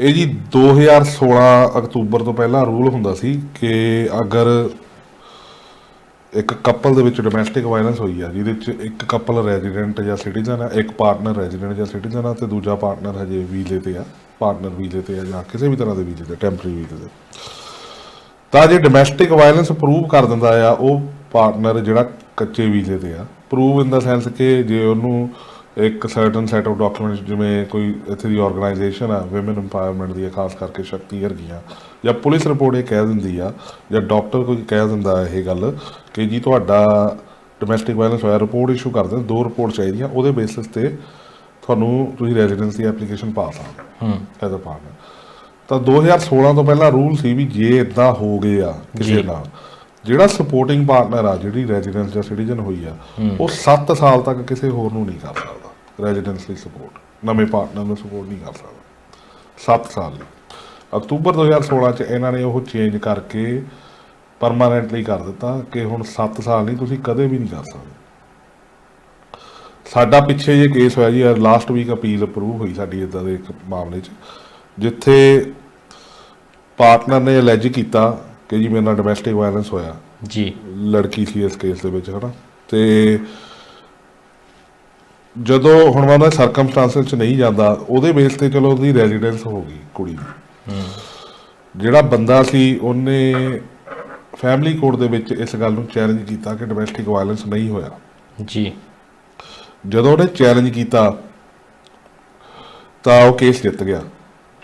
ਇਹ ਜੀ 2016 ਅਕਤੂਬਰ ਤੋਂ ਪਹਿਲਾਂ ਰੂਲ ਹੁੰਦਾ ਸੀ ਕਿ ਅਗਰ ਇੱਕ ਕਪਲ ਦੇ ਵਿੱਚ ਡੋਮੈਸਟਿਕ ਵਾਇਲੈਂਸ ਹੋਈ ਆ, ਜਿਹਦੇ ਵਿੱਚ ਇੱਕ ਕਪਲ ਰੈਜ਼ੀਡੈਂਟ ਜਾਂ ਸਿਟੀਜ਼ਨ ਆ, ਇੱਕ ਪਾਰਟਨਰ ਰੈਜ਼ੀਡੈਂਟ ਜਾਂ ਸਿਟੀਜ਼ਨ ਆ, ਤੇ ਦੂਜਾ ਪਾਰਟਨਰ ਹਜੇ ਵੀਜ਼ੇ ਤੇ ਆ ਪਾਰਟਨਰ ਵੀਜ਼ੇ ਤੇ ਆ ਜਾਂ ਕਿਸੇ ਵੀ ਤਰ੍ਹਾਂ ਦੇ ਵੀਜ਼ੇ ਤੇ ਟੈਂਪਰੇਰੀ ਵੀਜ਼ੇ ਤੇ। ਤਾਂ ਜੇ ਡੋਮੈਸਟਿਕ ਵਾਇਲੈਂਸ ਪ੍ਰੂਵ ਕਰ ਦਿੰਦਾ ਆ ਉਹ ਪਾਰਟਨਰ ਜਿਹੜਾ ਕੱਚੇ ਵੀਜ਼ੇ ਤੇ ਆ ਪ੍ਰੂਵ ਇਨ ਦਾ ਸੈਂਸ ਕਿ ਜੇ ਉਹਨੂੰ ਇੱਕ ਸਰਟਨ ਸੈਟ ਆਫ ਡਾਕੂਮੈਂਟਸ ਜਿਵੇਂ ਕੋਈ ਇੱਥੇ ਦੀ ਆਰਗੇਨਾਈਜੇਸ਼ਨ ਆ ਔਮਨ ਐਮਪਾਵਰਮੈਂਟ ਦੀ ਖਾਸ ਕਰਕੇ ਸ਼ਕਤੀ ਵਰਗੀਆਂ ਜਾਂ ਪੁਲਿਸ ਰਿਪੋਰਟ ਇਹ ਕਹਿ ਦਿੰਦੀ ਆ ਜਾਂ ਡਾਕਟਰ ਕੋਈ ਕਹਿ ਦਿੰਦਾ ਇਹ ਗੱਲ ਕਿ ਜੀ ਤੁਹਾਡਾ ਡੋਮੈਸਟਿਕ ਵਾਇਲੈਂਸ ਹੋਇਆ ਰਿਪੋਰਟ ਇਸ਼ੂ ਕਰ ਦੇਣ ਦੋ ਰਿਪੋਰਟ ਚਾਹੀਦੀਆਂ ਉਹਦੇ ਬੇਸਿਸ ਤੇ ਤੁਹਾਨੂੰ ਤੁਸੀਂ ਰੈਜ਼ੀਡੈਂਸ ਐਪਲੀਕੇਸ਼ਨ ਪਾ ਸਕਦੇ ਹੂੰ ਐਜ਼ ਅ ਪਾਰਟਨਰ ਤਾਂ 2016 ਤੋਂ ਪਹਿਲਾਂ ਰੂਲ ਸੀ ਵੀ ਜੇ ਇਦਾਂ ਹੋ ਗਏ ਆ ਕਿਸੇ। ਨਾਲ ਜਿਹੜਾ ਸਪੋਰਟਿੰਗ ਪਾਰਟਨਰ ਆ ਜਿਹੜੀ ਰੈਜ਼ੀਡੈਂਸ ਜਾਂ ਸਿਟੀਜ਼ਨ ਹੋਈ ਆ ਉਹ 7 ਸਾਲ ਤੱਕ ਕਿਸੇ ਹੋਰ ਨੂੰ ਨਹੀਂ ਕਰ ਸਕਦਾ। ਰੈਜ਼ੀਡੈਂਸ ਲਈ ਸਪੋਰਟ ਨਵੇਂ ਪਾਰਟਨਰ ਨੂੰ ਸਪੋਰਟ ਨਹੀਂ ਕਰ ਸਕਦਾ। 7 ਸਾਲ ਲਈ। ਅਕਤੂਬਰ 2016 ਚ ਇਹਨਾਂ ਨੇ ਉਹ ਚੇਂਜ ਕਰਕੇ ਪਰਮਾਨੈਂਟਲੀ ਕਰ ਦਿੱਤਾ ਕਿ ਹੁਣ 7 ਸਾਲ ਨਹੀਂ ਤੁਸੀਂ ਕਦੇ ਵੀ ਨਹੀਂ ਕਰ ਸਕਦੇ। ਸਾਡਾ ਪਿੱਛੇ ਜੇ ਕੇਸ ਹੋਇਆ ਜੀ ਲਾਸਟ ਵੀਕ ਅਪੀਲ ਅਪਰੂਵ ਹੋਈ ਸਾਡੀ ਇਦਾਂ ਦੇ ਇੱਕ ਮਾਮਲੇ 'ਚ। ਜਿੱਥੇ ਪਾਰਟਨਰ ਨੇ ਅਲੈਜ ਕੀਤਾ ਕਿ ਜੀ ਮੇਰੇ ਨਾਲ ਡੋਮੈਸਟਿਕ ਵਾਇਲੈਂਸ ਹੋਇਆ। ਜੀ। ਲੜਕੀ ਸੀ ਇਸ ਕੇਸ ਦੇ ਵਿੱਚ ਹਨਾ। ਤੇ ਜਦੋਂ ਹੁਣ ਉਹਨਾਂ ਸਰਕਮਸਟੈਂਸਸ ਚ ਨਹੀਂ ਜਾਂਦਾ ਉਹਦੇ ਬੇਸ ਤੇ ਚਲੋ ਉਹਦੀ ਰੈਜ਼ੀਡੈਂਸ ਹੋ ਗਈ ਕੁੜੀ ਦੀ। ਜਿਹੜਾ ਬੰਦਾ ਸੀ ਉਹਨੇ ਫੈਮਿਲੀ ਕੋਰਟ ਦੇ ਵਿੱਚ ਇਸ ਗੱਲ ਨੂੰ ਚੈਲੰਜ ਕੀਤਾ ਕਿ ਡੋਮੈਸਟਿਕ ਵਾਇਲੈਂਸ ਨਹੀਂ ਹੋਇਆ। ਜੀ। ਜਦੋਂ ਉਹਨੇ ਚੈਲੰਜ ਕੀਤਾ ਤਾਂ ਉਹ ਕੇਸ ਜਿੱਤ ਗਿਆ।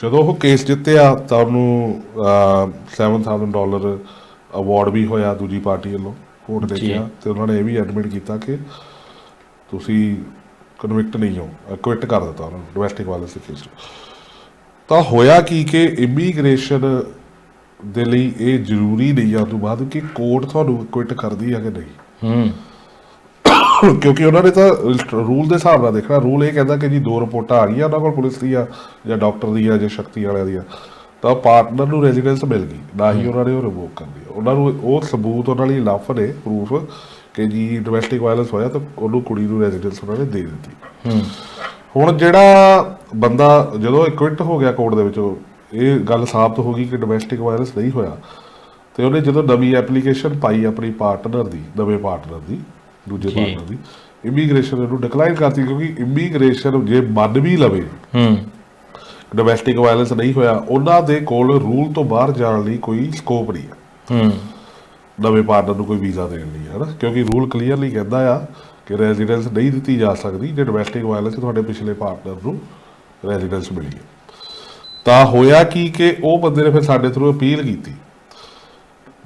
ਜਦੋਂ ਉਹ ਕੇਸ ਜਿੱਤਿਆ ਤਾਂ ਉਹਨੂੰ ਅਹ, 7000 ਡਾਲਰ ਅਵਾਰਡ ਵੀ ਹੋਇਆ ਦੂਜੀ ਪਾਰਟੀ ਵੱਲੋਂ ਕੋਰਟ ਦੇ। ਗਿਆ ਤੇ ਉਹਨਾਂ ਨੇ ਇਹ ਵੀ ਐਡਮਿਟ ਕੀਤਾ ਕਿ ਤੁਸੀਂ ਕਨਵਿਕਟ ਨਹੀਂ ਹੋ ਕੁਇਟ ਕਰ ਦਿੱਤਾ ਉਹਨਾਂ ਨੂੰ ਡੋਮੈਸਟਿਕ ਵਾਇਲੈਂਸ ਦੇ ਕੇਸ ਤਾਂ ਹੋਇਆ ਕੀ ਕਿ ਇਮੀਗ੍ਰੇਸ਼ਨ ਦੇ ਲਈ ਇਹ ਜ਼ਰੂਰੀ ਨਹੀਂ ਆ ਤੋਂ ਬਾਅਦ ਕਿ ਕੋਰਟ ਤੁਹਾਨੂੰ ਕੁਇਟ ਕਰਦੀ ਹੈ ਕਿ ਨਹੀਂ? ਹੂੰ। ਕਿਉਂਕਿ ਉਹਨਾਂ ਨੇ ਤਾਂ ਰੂਲ ਦੇ ਹਿਸਾਬ ਨਾਲ ਦੇਖਣਾ ਰੂਲ ਇਹ ਕਹਿੰਦਾ ਕਿ ਜੀ ਦੋ ਰਿਪੋਰਟਾਂ ਆ ਗਈਆਂ ਉਹਨਾਂ ਕੋਲ ਪੁਲਿਸ ਦੀਆਂ ਜਾਂ ਡਾਕਟਰ ਦੀਆਂ ਜਾਂ ਸ਼ਕਤੀ ਵਾਲਿਆਂ ਦੀਆਂ ਤਾਂ ਪਾਰਟਨਰ ਨੂੰ ਰੈਜ਼ੀਡੈਂਸ ਮਿਲ ਗਈ ਨਾ ਹੀ ਉਹਨਾਂ ਨੇ ਉਹ ਰਿਵੋਕ ਕਰ ਲਿਆ ਉਹਨਾਂ ਨੂੰ ਉਹ ਸਬੂਤ ਉਹਨਾਂ ਲਈ ਇਨਫ ਨੇ ਪ੍ਰੂਫ ਕਿ ਜੀ ਡੋਮੈਸਟਿਕ ਵਾਇਲੈਂਸ ਹੋਇਆ ਤਾਂ ਉਹਨੂੰ ਕੁੜੀ ਨੂੰ ਰੈਜ਼ੀਡੈਂਸ ਉਹਨਾਂ ਨੇ ਦੇ ਦਿੱਤੀ। ਹੁਣ ਜਿਹੜਾ ਬੰਦਾ ਜਦੋਂ ਇਕਵਿਟ ਹੋ ਗਿਆ ਕੋਰਟ ਦੇ ਵਿੱਚ ਇਹ ਗੱਲ ਸਾਬਤ ਹੋ ਗਈ ਕਿ ਡੋਮੈਸਟਿਕ ਵਾਇਲੈਂਸ ਨਹੀਂ ਹੋਇਆ ਤੇ ਉਹਨੇ ਜਦੋਂ ਨਵੀਂ ਐਪਲੀਕੇਸ਼ਨ ਪਾਈ ਆਪਣੀ ਪਾਰਟਨਰ ਦੀ ਨਵੇਂ ਪਾਰਟਨਰ ਦੀ ਦੂਜੇ। ਪਾਰਟਨਰ ਦੀ ਇਮੀਗ੍ਰੇਸ਼ਨ ਉਹਨੂੰ ਡਿਕਲਾਈਨ ਕਰਤੀ ਕਿਉਂਕਿ ਇਮੀਗ੍ਰੇਸ਼ਨ ਜੇ ਮੰਨ ਵੀ ਲਵੇ ਹੂੰ। ਡੋਮੈਸਟਿਕ ਵਾਇਲੈਂਸ ਨਹੀਂ ਹੋਇਆ ਉਹਨਾਂ ਦੇ ਕੋਲ ਰੂਲ ਤੋਂ ਬਾਹਰ ਜਾਣ ਲਈ ਕੋਈ ਸਕੋਪ ਨਹੀਂ ਹੈ। ਹੂੰ। ਨਵੇਂ ਪਾਰਟਨਰ ਨੂੰ ਕੋਈ ਵੀਜ਼ਾ ਦੇਣ ਲਈ ਹੈ ਨਾ ਕਿਉਂਕਿ ਰੂਲ ਕਲੀਅਰਲੀ ਕਹਿੰਦਾ ਆ ਕਿ ਰੈਜ਼ੀਡੈਂਸ ਨਹੀਂ ਦਿੱਤੀ ਜਾ ਸਕਦੀ ਜੇ ਡੋਮੈਸਟਿਕ ਵਾਇਲੈਂਸ ਤੁਹਾਡੇ ਪਿਛਲੇ ਪਾਰਟਨਰ ਨੂੰ ਰੈਜ਼ੀਡੈਂਸ ਮਿਲੀ ਹੈ। ਤਾਂ ਹੋਇਆ ਕੀ ਕਿ ਉਹ ਬੰਦੇ ਨੇ ਫਿਰ ਸਾਡੇ ਥਰੂ ਅਪੀਲ ਕੀਤੀ।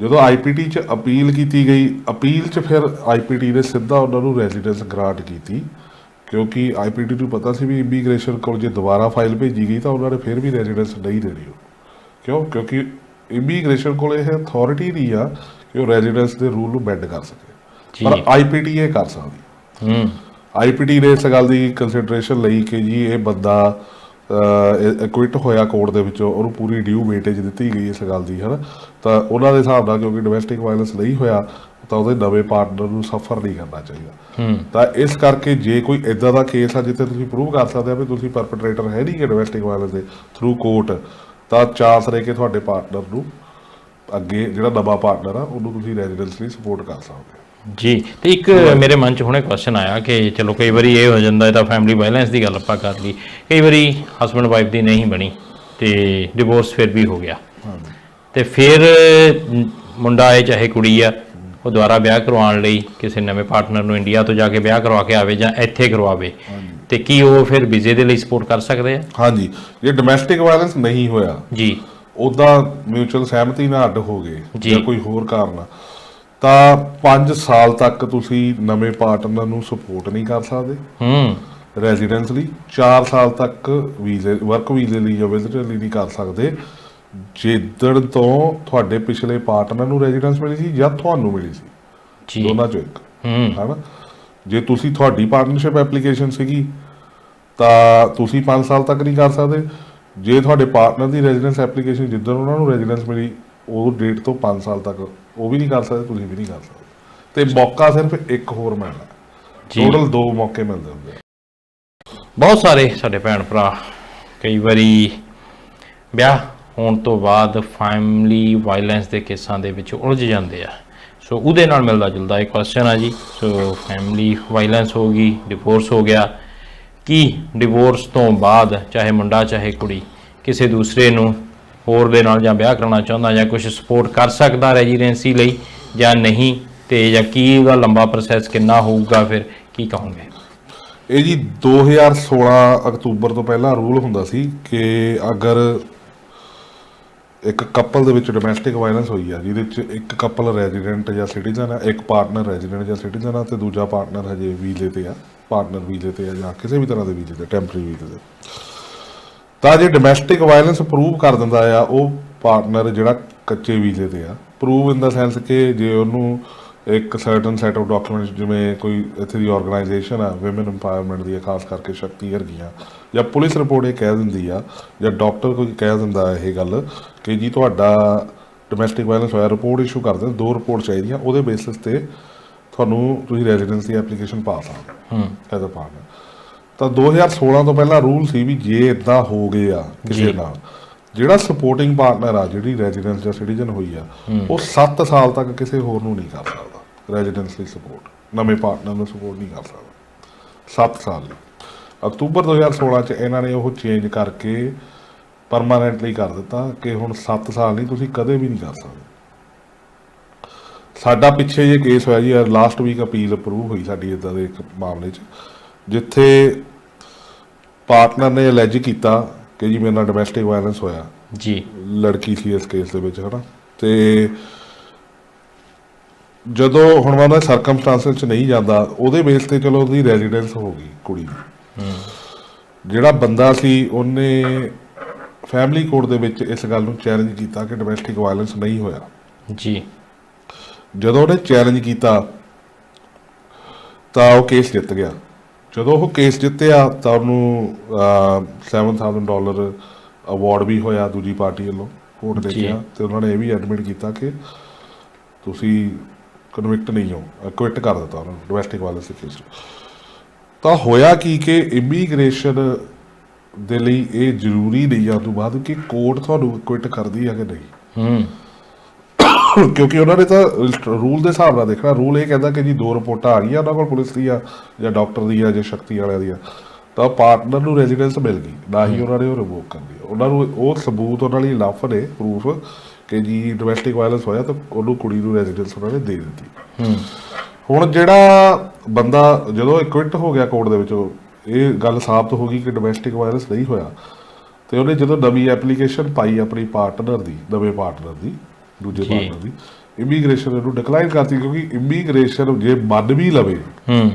ਜਦੋਂ ਆਈਪੀਟੀ ਚ ਅਪੀਲ ਕੀਤੀ ਗਈ ਅਪੀਲ ਚ ਫਿਰ ਆਈਪੀਟੀ ਨੇ ਸਿੱਧਾ ਉਹਨਾਂ ਨੂੰ ਰੈਜ਼ੀਡੈਂਸ ਗ੍ਰਾਂਟ ਕੀਤੀ ਕਿਉਂਕਿ ਆਈਪੀਟੀ ਨੂੰ ਪਤਾ ਸੀ ਵੀ ਇਮੀਗ੍ਰੇਸ਼ਨ ਕੋਲ ਜੇ ਦੁਬਾਰਾ ਫਾਈਲ ਭੇਜੀ ਗਈ ਤਾਂ ਉਹਨਾਂ ਨੇ ਫਿਰ ਵੀ ਰੈਜ਼ੀਡੈਂਸ ਨਹੀਂ ਦੇਣੀ ਉਹ। ਕਿਉਂ? ਕਿਉਂਕਿ ਇਮੀਗ੍ਰੇਸ਼ਨ ਕੋਲ ਇਹ ਅਥਾਰਟੀ ਨਹੀਂ ਆ ਕਿ ਉਹ ਰੈਜ਼ੀਡੈਂਸ ਦੇ ਰੂਲ ਨੂੰ ਬੈਂਡ ਕਰ ਸਕੇ। ਪਰ ਆਈਪੀਟੀ ਇਹ ਕਰ ਸਕਦੀ। ਹੂੰ। ਆਈਪੀਟੀ ਨੇ ਇਸ ਗੱਲ ਦੀ ਕੰਸੀਡਰੇਸ਼ਨ ਲਈ ਕਿ ਜੀ ਇਹ ਬੰਦਾ ਕੁਇਟ ਹੋਇਆ ਕੋਰਟ ਦੇ ਵਿੱਚੋਂ ਉਹਨੂੰ ਪੂਰੀ ਡਿਊ ਵੇਟੇਜ ਦਿੱਤੀ ਗਈ ਇਸ ਗੱਲ ਦੀ ਹਨਾ? ਤਾਂ ਉਹਨਾਂ ਦੇ ਹਿਸਾਬ ਨਾਲ ਕਿਉਂਕਿ ਡੋਮੈਸਟਿਕ ਵਾਇਲੈਂਸ ਨਹੀਂ ਹੋਇਆ ਤਾਂ ਉਹਦੇ ਨਵੇਂ ਪਾਰਟਨਰ ਨੂੰ ਸਫਰ ਨਹੀਂ ਕਰਨਾ ਚਾਹੀਦਾ। ਤਾਂ ਇਸ ਕਰਕੇ ਜੇ ਕੋਈ ਇਦਾਂ ਦਾ ਕੇਸ ਆ ਜਿੱਥੇ ਤੁਸੀਂ ਪ੍ਰੂਵ ਕਰ ਸਕਦੇ ਆ ਵੀ ਤੁਸੀਂ ਪਰਪੇਟ੍ਰੇਟਰ ਹੈ ਨਹੀਂ ਕਿ ਡੋਮੈਸਟਿਕ ਵਾਇਲੈਂਸ ਦੇ ਥਰੂ ਕੋਰਟ ਤਾਂ ਚਾਂਸ ਰਹੇ ਕਿ ਤੁਹਾਡੇ ਪਾਰਟਨਰ ਨੂੰ ਅੱਗੇ ਜਿਹੜਾ ਨਵਾਂ ਪਾਰਟਨਰ ਆ ਉਹਨੂੰ ਤੁਸੀਂ ਰੈਜ਼ੀਡੈਂਸ ਲਈ ਸਪੋਰਟ ਕਰ ਸਕਦੇ ਹੋ ਜੀ ਤੇ ਇੱਕ ਮੇਰੇ ਮਨ 'ਚ ਹੁਣੇ ਕੁਐਸਚਨ ਆਇਆ ਕਿ ਚਲੋ ਕਈ ਵਾਰੀ ਇਹ ਹੋ ਜਾਂਦਾ ਹੈ ਤਾਂ ਫੈਮਿਲੀ ਵਾਇਲੈਂਸ ਦੀ ਗੱਲ ਆਪਾਂ ਕਰ ਲਈ। ਕਈ ਵਾਰੀ ਹਸਬੰਡ ਵਾਈਫ ਦੀ ਨਹੀਂ ਬਣੀ ਤੇ ਡਿਵੋਰਸ ਫਿਰ ਵੀ ਹੋ ਗਿਆ। ਤੇ ਫਿਰ ਮੁੰਡਾ ਹੈ ਚਾਹੇ ਕੁੜੀ ਆ ਉਹ ਦੁਬਾਰਾ ਵਿਆਹ ਕਰਵਾਉਣ ਲਈ ਕਿਸੇ ਨਵੇਂ ਪਾਰਟਨਰ ਨੂੰ ਇੰਡੀਆ ਤੋਂ ਜਾ ਕੇ ਵਿਆਹ ਕਰਵਾ ਕੇ ਆਵੇ ਜਾਂ ਇੱਥੇ ਕਰਵਾਵੇ ਤੇ ਕੀ ਉਹ ਫਿਰ ਵੀਜ਼ੇ ਦੇ ਲਈ ਸਪੋਰਟ ਕਰ ਸਕਦੇ ਆ? ਹਾਂਜੀ। ਜੇ ਡੋਮੈਸਟਿਕ ਵਾਇਲੈਂਸ ਨਹੀਂ ਹੋਇਆ ਜੀ। ਉਹਦਾ ਮਿਊਚੁਅਲ ਸਹਿਮਤੀ ਨਾਲ ਅੱਡ ਹੋ ਗਏ ਜੀ। ਜਾਂ ਕੋਈ ਹੋਰ ਕਾਰਨ ਆ, ਤਾਂ 5 ਸਾਲ ਤੱਕ ਤੁਸੀਂ ਨਵੇਂ ਪਾਰਟਨਰ ਨੂੰ ਸਪੋਰਟ ਨਹੀਂ ਕਰ ਸਕਦੇ। ਹੂੰ। ਰੈਜ਼ੀਡੈਂਸ ਲਈ 4 ਸਾਲ ਤੱਕ ਵੀਜ਼ੇ ਵਰਕ ਵੀਜ਼ੇ ਲਈ ਜਾਂ ਵਿਜ਼ਟਰ ਲਈ ਨਹੀਂ ਕਰ ਸਕਦੇ। ਜਿੱਦਣ ਤੋਂ ਤੁਹਾਡੇ ਪਿਛਲੇ ਪਾਰਟਨਰ ਨੂੰ ਰੈਜ਼ੀਡੈਂਸ ਮਿਲੀ ਸੀ ਜਾਂ ਤੁਹਾਨੂੰ ਮਿਲੀ ਸੀ। ਜੀ। ਦੋਨਾਂ ਚੋਂ ਇੱਕ। ਹੂੰ। ਹਨਾ? ਜੇ ਤੁਸੀਂ ਤੁਹਾਡੀ ਪਾਰਟਨਰਸ਼ਿਪ ਐਪਲੀਕੇਸ਼ਨ ਸੀਗੀ ਤਾਂ ਤੁਸੀਂ 5 ਸਾਲ ਤੱਕ ਨਹੀਂ ਕਰ ਸਕਦੇ। ਜੇ ਤੁਹਾਡੇ ਪਾਰਟਨਰ ਦੀ ਰੈਜ਼ੀਡੈਂਸ ਐਪਲੀਕੇਸ਼ਨ ਜਿੱਦਣ ਉਹਨਾਂ ਨੂੰ ਰੈਜ਼ੀਡੈਂਸ ਮਿਲੀ ਉਹ ਡੇਟ ਤੋਂ 5 ਸਾਲ ਤੱਕ ਉਹ ਵੀ ਨਹੀਂ ਕਰ ਸਕਦੇ ਤੁਸੀਂ ਵੀ ਨਹੀਂ ਕਰ ਸਕਦੇ। ਤੇ ਮੌਕਾ ਸਿਰਫ ਇੱਕ ਹੋਰ ਮਿਲਣਾ ਜੀ। ਟੋਟਲ ਦੋ ਮੌਕੇ ਮਿਲਦੇ ਹੁੰਦੇ ਆ। ਬਹੁਤ ਸਾਰੇ ਸਾਡੇ ਭੈਣ ਭਰਾ ਕਈ ਵਾਰੀ ਵਿਆਹ ਹੋਣ ਤੋਂ ਬਾਅਦ ਫੈਮਿਲੀ ਵਾਇਲੈਂਸ ਦੇ ਕੇਸਾਂ ਦੇ ਵਿੱਚ ਉਲਝ ਜਾਂਦੇ ਆ। ਸੋ ਉਹਦੇ ਨਾਲ ਮਿਲਦਾ ਜੁਲਦਾ ਇੱਕ ਕੁਐਸਚਨ ਆ ਜੀ। ਸੋ ਫੈਮਿਲੀ ਵਾਇਲੈਂਸ ਹੋ ਗਈ ਡਿਵੋਰਸ ਹੋ ਗਿਆ। ਕੀ ਡਿਵੋਰਸ ਤੋਂ ਬਾਅਦ ਚਾਹੇ ਮੁੰਡਾ ਚਾਹੇ ਕੁੜੀ ਕਿਸੇ ਦੂਸਰੇ ਨੂੰ ਹੋਰ ਦੇ ਨਾਲ ਜਾਂ ਵਿਆਹ ਕਰਾਉਣਾ ਚਾਹੁੰਦਾ ਜਾਂ ਕੁਝ ਸਪੋਰਟ ਕਰ ਸਕਦਾ ਰੈਜ਼ੀਡੈਂਸੀ ਲਈ ਜਾਂ ਨਹੀਂ, ਤੇ ਜਾਂ ਕੀ ਉਹਦਾ ਲੰਬਾ ਪ੍ਰੋਸੈਸ ਕਿੰਨਾ ਹੋਊਗਾ ਫਿਰ ਕੀ ਕਹੋਗੇ? ਇਹ ਜੀ 2016 ਅਕਤੂਬਰ ਤੋਂ ਪਹਿਲਾਂ ਰੂਲ ਹੁੰਦਾ ਸੀ ਕਿ ਅਗਰ ਇੱਕ ਕਪਲ ਦੇ ਵਿੱਚ ਡੋਮੈਸਟਿਕ ਵਾਇਲੈਂਸ ਹੋਈ ਆ, ਜਿਹਦੇ ਵਿੱਚ ਇੱਕ ਕਪਲ ਰੈਜ਼ੀਡੈਂਟ ਜਾਂ ਸਿਟੀਜ਼ਨ ਆ, ਇੱਕ ਪਾਰਟਨਰ ਰੈਜ਼ੀਡੈਂਟ ਜਾਂ ਸਿਟੀਜ਼ਨ ਆ, ਤੇ ਦੂਜਾ ਪਾਰਟਨਰ ਹਜੇ ਵੀਜ਼ੇ ਤੇ ਆ ਪਾਰਟਨਰ ਵੀਜ਼ੇ ਤੇ ਆ ਜਾਂ ਕਿਸੇ ਵੀ ਤਰ੍ਹਾਂ ਦੇ ਵੀਜ਼ੇ ਤੇ ਟੈਂਪਰੇਰੀ ਵੀਜ਼ੇ ਤੇ। ਤਾਂ ਜੇ ਡੋਮੈਸਟਿਕ ਵਾਇਲੈਂਸ ਪ੍ਰੂਵ ਕਰ ਦਿੰਦਾ ਆ ਉਹ ਪਾਰਟਨਰ ਜਿਹੜਾ ਕੱਚੇ ਵੀਜ਼ੇ ਤੇ ਆ ਪ੍ਰੂਵ ਇਨ ਦਾ ਸੈਂਸ ਕਿ ਜੇ ਉਹਨੂੰ ਇੱਕ ਸਰਟਨ ਸੈਟ ਆਫ ਡਾਕੂਮੈਂਟਸ ਜਿਵੇਂ ਕੋਈ ਇੱਥੇ ਦੀ ਆਰਗੇਨਾਈਜੇਸ਼ਨ ਆ ਔਮਨ ਐਮਪਾਵਰਮੈਂਟ ਦੀ ਖਾਸ ਕਰਕੇ ਸ਼ਕਤੀ ਵਰਗੀਆਂ ਜਾਂ ਪੁਲਿਸ ਰਿਪੋਰਟ ਇਹ ਕਹਿ ਦਿੰਦੀ ਆ ਜਾਂ ਡਾਕਟਰ ਕੋਈ ਕਹਿ ਦਿੰਦਾ ਇਹ ਗੱਲ ਕਿ ਜੀ ਤੁਹਾਡਾ ਡੋਮੈਸਟਿਕ ਵਾਇਲੈਂਸ ਹੋਇਆ ਰਿਪੋਰਟ ਇਸ਼ੂ ਕਰ ਦੇਣ ਦੋ ਰਿਪੋਰਟ ਚਾਹੀਦੀਆਂ ਉਹਦੇ ਬੇਸਿਸ ਤੇ ਤੁਹਾਨੂੰ ਤੁਸੀਂ ਰੈਜ਼ੀਡੈਂਸ ਐਪਲੀਕੇਸ਼ਨ ਪਾ ਸਕਦੇ ਹੂੰ ਐਜ਼ ਅ ਪਾਰਟਨਰ ਤਾਂ 2016 ਤੋਂ ਪਹਿਲਾਂ ਰੂਲ ਸੀ ਵੀ ਜੇ ਇਦਾਂ ਹੋ ਗਏ ਆ ਕਿਸੇ। ਨਾਲ ਜਿਹੜਾ ਸਪੋਰਟਿੰਗ ਪਾਰਟਨਰ ਆ ਜਿਹੜੀ ਰੈਜ਼ੀਡੈਂਸ ਜਾਂ ਸਿਟੀਜ਼ਨ ਹੋਈ ਆ ਉਹ 7 ਸਾਲ ਤੱਕ ਕਿਸੇ ਹੋਰ ਨੂੰ ਨਹੀਂ ਕਰ ਸਕਦਾ। ਰੈਜ਼ੀਡੈਂਸ ਲਈ ਸਪੋਰਟ ਨਵੇਂ ਪਾਰਟਨਰ ਨੂੰ ਸਪੋਰਟ ਨਹੀਂ ਕਰ ਸਕਦਾ। 7 ਸਾਲ ਲਈ। ਅਕਤੂਬਰ 2016 ਚ ਇਹਨਾਂ ਨੇ ਉਹ ਚੇਂਜ ਕਰਕੇ ਪਰਮਾਨੈਂਟਲੀ ਕਰ ਦਿੱਤਾ ਕਿ ਹੁਣ 7 ਸਾਲ ਨਹੀਂ ਤੁਸੀਂ ਕਦੇ ਵੀ ਨਹੀਂ ਕਰ ਸਕਦੇ। ਸਾਡਾ ਪਿੱਛੇ ਜੇ ਕੇਸ ਹੋਇਆ ਜੀ ਲਾਸਟ ਵੀਕ ਅਪੀਲ ਅਪਰੂਵ ਹੋਈ ਸਾਡੀ ਇਦਾਂ ਦੇ ਇੱਕ ਮਾਮਲੇ 'ਚ। ਜਿੱਥੇ ਪਾਰਟਨਰ ਨੇ ਅਲੈਜ ਕੀਤਾ ਕਿ ਜੀ ਮੇਰੇ ਨਾਲ ਡੋਮੈਸਟਿਕ ਵਾਇਲੈਂਸ ਹੋਇਆ। ਜੀ। ਲੜਕੀ ਸੀ ਇਸ ਕੇਸ ਦੇ ਵਿੱਚ ਹਨਾ। ਤੇ ਜਦੋਂ ਹੁਣ ਉਹਨਾਂ ਸਰਕਮਸਟੈਂਸਸ ਚ ਨਹੀਂ ਜਾਂਦਾ ਉਹਦੇ ਬੇਸ ਤੇ ਚਲੋ ਉਹਦੀ ਰੈਜ਼ੀਡੈਂਸ ਹੋ ਗਈ ਕੁੜੀ ਦੀ। ਜਿਹੜਾ ਬੰਦਾ ਸੀ ਉਹਨੇ ਫੈਮਿਲੀ ਕੋਰਟ ਦੇ ਵਿੱਚ ਇਸ ਗੱਲ ਨੂੰ ਚੈਲੰਜ ਕੀਤਾ ਕਿ ਡੋਮੈਸਟਿਕ ਵਾਇਲੈਂਸ ਨਹੀਂ ਹੋਇਆ। ਜੀ। ਜਦੋਂ ਉਹਨੇ ਚੈਲੰਜ ਕੀਤਾ ਤਾਂ ਉਹ ਕੇਸ ਜਿੱਤ ਗਿਆ। ਜਦੋਂ ਉਹ ਕੇਸ ਜਿੱਤਿਆ ਤਾਂ ਉਹਨੂੰ ਅਹ, 7000 ਡਾਲਰ ਅਵਾਰਡ ਵੀ ਹੋਇਆ ਦੂਜੀ ਪਾਰਟੀ ਵੱਲੋਂ ਕੋਰਟ ਦੇ। ਗਿਆ ਤੇ ਉਹਨਾਂ ਨੇ ਇਹ ਵੀ ਐਡਮਿਟ ਕੀਤਾ ਕਿ ਤੁਸੀਂ ਕਨਵਿਕਟ ਨਹੀਂ ਹੋ ਕੁਇਟ ਕਰ ਦਿੱਤਾ ਉਹਨਾਂ ਨੂੰ ਡੋਮੈਸਟਿਕ ਵਾਇਲੈਂਸ ਦੇ ਕੇਸ ਤਾਂ ਹੋਇਆ ਕੀ ਕਿ ਇਮੀਗ੍ਰੇਸ਼ਨ ਦੇ ਲਈ ਇਹ ਜ਼ਰੂਰੀ ਨਹੀਂ ਆ ਤੋਂ ਬਾਅਦ ਕਿ ਕੋਰਟ ਤੁਹਾਨੂੰ ਕੁਇਟ ਕਰਦੀ ਹੈ ਕਿ ਨਹੀਂ? ਹੂੰ। ਕਿਉਂਕਿ ਉਹਨਾਂ ਨੇ ਤਾਂ ਰੂਲ ਦੇ ਹਿਸਾਬ ਨਾਲ ਦੇਖਣਾ ਰੂਲ ਇਹ ਕਹਿੰਦਾ ਕਿ ਜੀ ਦੋ ਰਿਪੋਰਟਾਂ ਆ ਗਈਆਂ ਉਹਨਾਂ ਕੋਲ ਪੁਲਿਸ ਦੀਆਂ ਜਾਂ ਡਾਕਟਰ ਦੀ ਜਾਂ ਜਾਂ ਸ਼ਕਤੀ ਵਾਲਿਆਂ ਦੀਆਂ ਤਾਂ ਪਾਰਟਨਰ ਨੂੰ ਰੈਜ਼ੀਡੈਂਸ ਮਿਲ ਗਈ ਨਾ ਹੀ ਉਹਨਾਂ ਨੇ ਉਹ ਰਿਵੋਕ ਕਰ ਲਿਆ ਉਹਨਾਂ ਨੂੰ ਉਹ ਸਬੂਤ ਉਹਨਾਂ ਲਈ ਲਾਫ ਨੇ ਪ੍ਰੂਫ ਕਿ ਜੀ ਡੋਮੈਸਟਿਕ ਵਾਇਲੈਂਸ ਹੋਇਆ ਤਾਂ ਉਹਨੂੰ ਕੁੜੀ ਨੂੰ ਰੈਜ਼ੀਡੈਂਸ ਉਹਨਾਂ ਨੇ ਦੇ ਦਿੱਤੀ। ਹੁਣ ਜਿਹੜਾ ਬੰਦਾ ਜਦੋਂ ਇਕਵਿਟ ਹੋ ਗਿਆ ਕੋਰਟ ਦੇ ਵਿੱਚ ਇਹ ਗੱਲ ਸਾਬਤ ਹੋ ਗਈ ਕਿ ਡੋਮੈਸਟਿਕ ਵਾਇਲੈਂਸ ਨਹੀਂ ਹੋਇਆ ਤੇ ਉਹਨੇ ਜਦੋਂ ਨਵੀਂ ਐਪਲੀਕੇਸ਼ਨ ਪਾਈ ਆਪਣੀ ਪਾਰਟਨਰ ਦੀ ਨਵੇਂ ਪਾਰਟਨਰ ਦੀ ਦੂਜੇ। ਪਾਰਟਨਰ ਦੀ ਇਮੀਗ੍ਰੇਸ਼ਨ ਉਹਨੂੰ ਡਿਕਲਾਈਨ ਕਰਤੀ ਕਿਉਂਕਿ ਇਮੀਗ੍ਰੇਸ਼ਨ ਜੇ ਮੰਨ ਵੀ ਲਵੇ ਹੂੰ।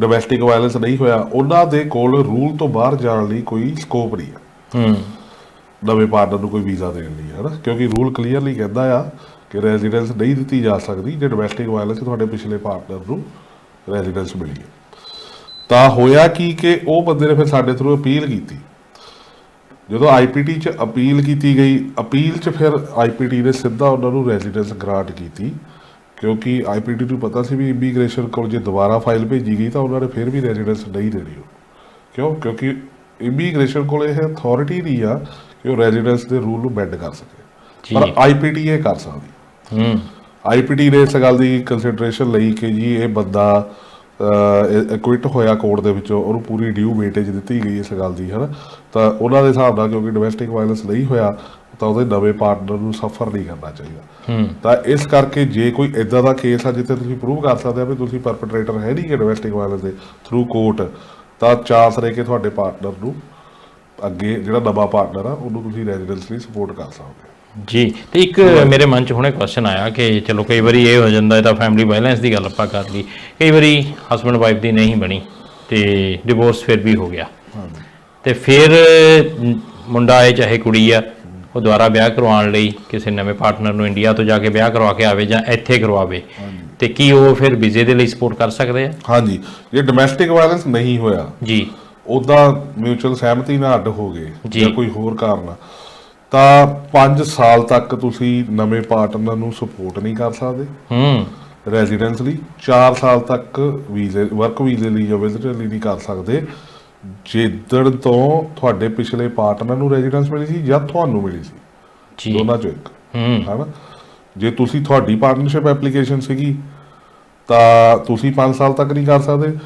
ਡੋਮੈਸਟਿਕ ਵਾਇਲੈਂਸ ਨਹੀਂ ਹੋਇਆ ਉਹਨਾਂ ਦੇ ਕੋਲ ਰੂਲ ਤੋਂ ਬਾਹਰ ਜਾਣ ਲਈ ਕੋਈ ਸਕੋਪ ਨਹੀਂ ਹੈ। ਹੂੰ। ਨਵੇਂ ਪਾਰਟਨਰ ਨੂੰ ਕੋਈ ਵੀਜ਼ਾ ਦੇਣ ਲਈ ਹੈ ਨਾ ਕਿਉਂਕਿ ਰੂਲ ਕਲੀਅਰਲੀ ਕਹਿੰਦਾ ਆ ਕਿ ਰੈਜ਼ੀਡੈਂਸ ਨਹੀਂ ਦਿੱਤੀ ਜਾ ਸਕਦੀ ਜੇ ਡੋਮੈਸਟਿਕ ਵਾਇਲੈਂਸ ਤੁਹਾਡੇ ਪਿਛਲੇ ਪਾਰਟਨਰ ਨੂੰ ਰੈਜ਼ੀਡੈਂਸ ਮਿਲੀ ਹੈ। ਤਾਂ ਹੋਇਆ ਕੀ ਕਿ ਉਹ ਬੰਦੇ ਨੇ ਫਿਰ ਸਾਡੇ ਥਰੂ ਅਪੀਲ ਕੀਤੀ। ਜਦੋਂ ਆਈਪੀਟੀ ਚ ਅਪੀਲ ਕੀਤੀ ਗਈ ਅਪੀਲ ਚ ਫਿਰ ਆਈਪੀਟੀ ਨੇ ਸਿੱਧਾ ਉਹਨਾਂ ਨੂੰ ਰੈਜ਼ੀਡੈਂਸ ਗ੍ਰਾਂਟ ਕੀਤੀ ਕਿਉਂਕਿ ਆਈਪੀਟੀ ਨੂੰ ਪਤਾ ਸੀ ਵੀ ਇਮੀਗ੍ਰੇਸ਼ਨ ਕੋਲ ਜੇ ਦੁਬਾਰਾ ਫਾਈਲ ਭੇਜੀ ਗਈ ਤਾਂ ਉਹਨਾਂ ਨੇ ਫਿਰ ਵੀ ਰੈਜ਼ੀਡੈਂਸ ਨਹੀਂ ਦੇਣੀ ਉਹ। ਕਿਉਂ? ਕਿਉਂਕਿ ਇਮੀਗ੍ਰੇਸ਼ਨ ਕੋਲ ਇਹ ਅਥਾਰਟੀ ਨਹੀਂ ਆ ਕਿ ਉਹ ਰੈਜ਼ੀਡੈਂਸ ਦੇ ਰੂਲ ਨੂੰ ਬੈਂਡ ਕਰ ਸਕੇ। ਪਰ ਆਈਪੀਟੀ ਇਹ ਕਰ ਸਕਦੀ। ਹੂੰ। ਆਈਪੀਟੀ ਨੇ ਇਸ ਗੱਲ ਦੀ ਕੰਸੀਡਰੇਸ਼ਨ ਲਈ ਕਿ ਜੀ ਇਹ ਬੰਦਾ ਇਕੁਇਟ ਹੋਇਆ ਕੋਰਟ ਦੇ ਵਿੱਚੋਂ ਉਹਨੂੰ ਪੂਰੀ ਡਿਊ ਵੇਟੇਜ ਦਿੱਤੀ ਗਈ ਇਸ ਗੱਲ ਦੀ ਹਨਾ? ਤਾਂ ਉਹਨਾਂ ਦੇ ਹਿਸਾਬ ਨਾਲ ਕਿਉਂਕਿ ਡੋਮੈਸਟਿਕ ਵਾਇਲੈਂਸ ਨਹੀਂ ਹੋਇਆ ਤਾਂ ਉਹਦੇ ਨਵੇਂ ਪਾਰਟਨਰ ਨੂੰ ਸਫਰ ਨਹੀਂ ਕਰਨਾ ਚਾਹੀਦਾ। ਤਾਂ ਇਸ ਕਰਕੇ ਜੇ ਕੋਈ ਇਦਾਂ ਦਾ ਕੇਸ ਆ ਜਿੱਥੇ ਤੁਸੀਂ ਪ੍ਰੂਵ ਕਰ ਸਕਦੇ ਆ ਵੀ ਤੁਸੀਂ ਪਰਪੇਟ੍ਰੇਟਰ ਹੈ ਨਹੀਂ ਕਿ ਡੋਮੈਸਟਿਕ ਵਾਇਲੈਂਸ ਦੇ ਥਰੂ ਕੋਰਟ ਤਾਂ ਚਾਂਸ ਰਹੇ ਕਿ ਤੁਹਾਡੇ ਪਾਰਟਨਰ ਨੂੰ ਅੱਗੇ ਜਿਹੜਾ ਨਵਾਂ ਪਾਰਟਨਰ ਆ ਉਹਨੂੰ ਤੁਸੀਂ ਰੈਜ਼ੀਡੈਂਸ ਲਈ ਸਪੋਰਟ ਕਰ ਸਕਦੇ ਹੋ। ਜੀ ਤੇ ਇੱਕ ਮੇਰੇ ਮਨ 'ਚ ਹੁਣੇ ਕੁਐਸਚਨ ਆਇਆ ਕਿ ਚਲੋ ਕਈ ਵਾਰੀ ਇਹ ਹੋ ਜਾਂਦਾ ਹੈ ਤਾਂ ਫੈਮਿਲੀ ਵਾਇਲੈਂਸ ਦੀ ਗੱਲ ਆਪਾਂ ਕਰ ਲਈ। ਕਈ ਵਾਰੀ ਹਸਬੰਡ ਵਾਈਫ ਦੀ ਨਹੀਂ ਬਣੀ ਤੇ ਡਿਵੋਰਸ ਫਿਰ ਵੀ ਹੋ ਗਿਆ। ਤੇ ਫਿਰ ਮੁੰਡਾ ਹੈ ਚਾਹੇ ਕੁੜੀ ਆ ਉਹ ਦੁਬਾਰਾ ਵਿਆਹ ਕਰਵਾਉਣ ਲਈ ਕਿਸੇ ਨਵੇਂ ਪਾਰਟਨਰ ਨੂੰ ਇੰਡੀਆ ਤੋਂ ਜਾ ਕੇ ਵਿਆਹ ਕਰਵਾ ਕੇ ਆਵੇ ਜਾਂ ਇੱਥੇ ਕਰਵਾਵੇ। ਤੇ ਕੀ ਉਹ ਫਿਰ ਵੀਜ਼ੇ ਦੇ ਲਈ ਸਪੋਰਟ ਕਰ ਸਕਦੇ ਆ? ਹਾਂਜੀ। ਜੇ ਡੋਮੈਸਟਿਕ ਵਾਇਲੈਂਸ ਨਹੀਂ ਹੋਇਆ ਜੀ। ਉਹਦਾ ਮਿਊਚੁਅਲ ਸਹਿਮਤੀ ਨਾਲ ਅੱਡ ਹੋ ਗਏ ਜੀ। ਕੋਈ ਹੋਰ ਕਾਰਨ ਤਾਂ 5 ਸਾਲ ਤੱਕ ਤੁਸੀਂ ਨਵੇਂ ਪਾਰਟਨਰ ਨੂੰ ਸਪੋਰਟ ਨਹੀਂ ਕਰ ਸਕਦੇ। ਹੂੰ। ਰੈਜ਼ੀਡੈਂਸ ਲਈ 4 ਸਾਲ ਤੱਕ ਵੀਜ਼ੇ ਵਰਕ ਵੀਜ਼ੇ ਲਈ ਜਾਂ ਵਿਜ਼ਟਰ ਲਈ ਨਹੀਂ ਕਰ ਸਕਦੇ। ਜਿੱਦਣ ਤੋਂ ਤੁਹਾਡੇ ਪਿਛਲੇ ਪਾਰਟਨਰ ਨੂੰ ਰੈਜ਼ੀਡੈਂਸ ਮਿਲੀ ਸੀ ਜਾਂ ਤੁਹਾਨੂੰ ਮਿਲੀ ਸੀ? ਜੀ। ਦੋਨਾਂ ਚੋਂ ਇੱਕ। ਹੂੰ। ਹਨਾ? ਜੇ ਤੁਸੀਂ ਤੁਹਾਡੀ ਪਾਰਟਨਰਸ਼ਿਪ ਐਪਲੀਕੇਸ਼ਨ ਸੀਗੀ ਤਾਂ ਤੁਸੀਂ 5 ਸਾਲ ਤੱਕ ਨਹੀਂ ਕਰ ਸਕਦੇ।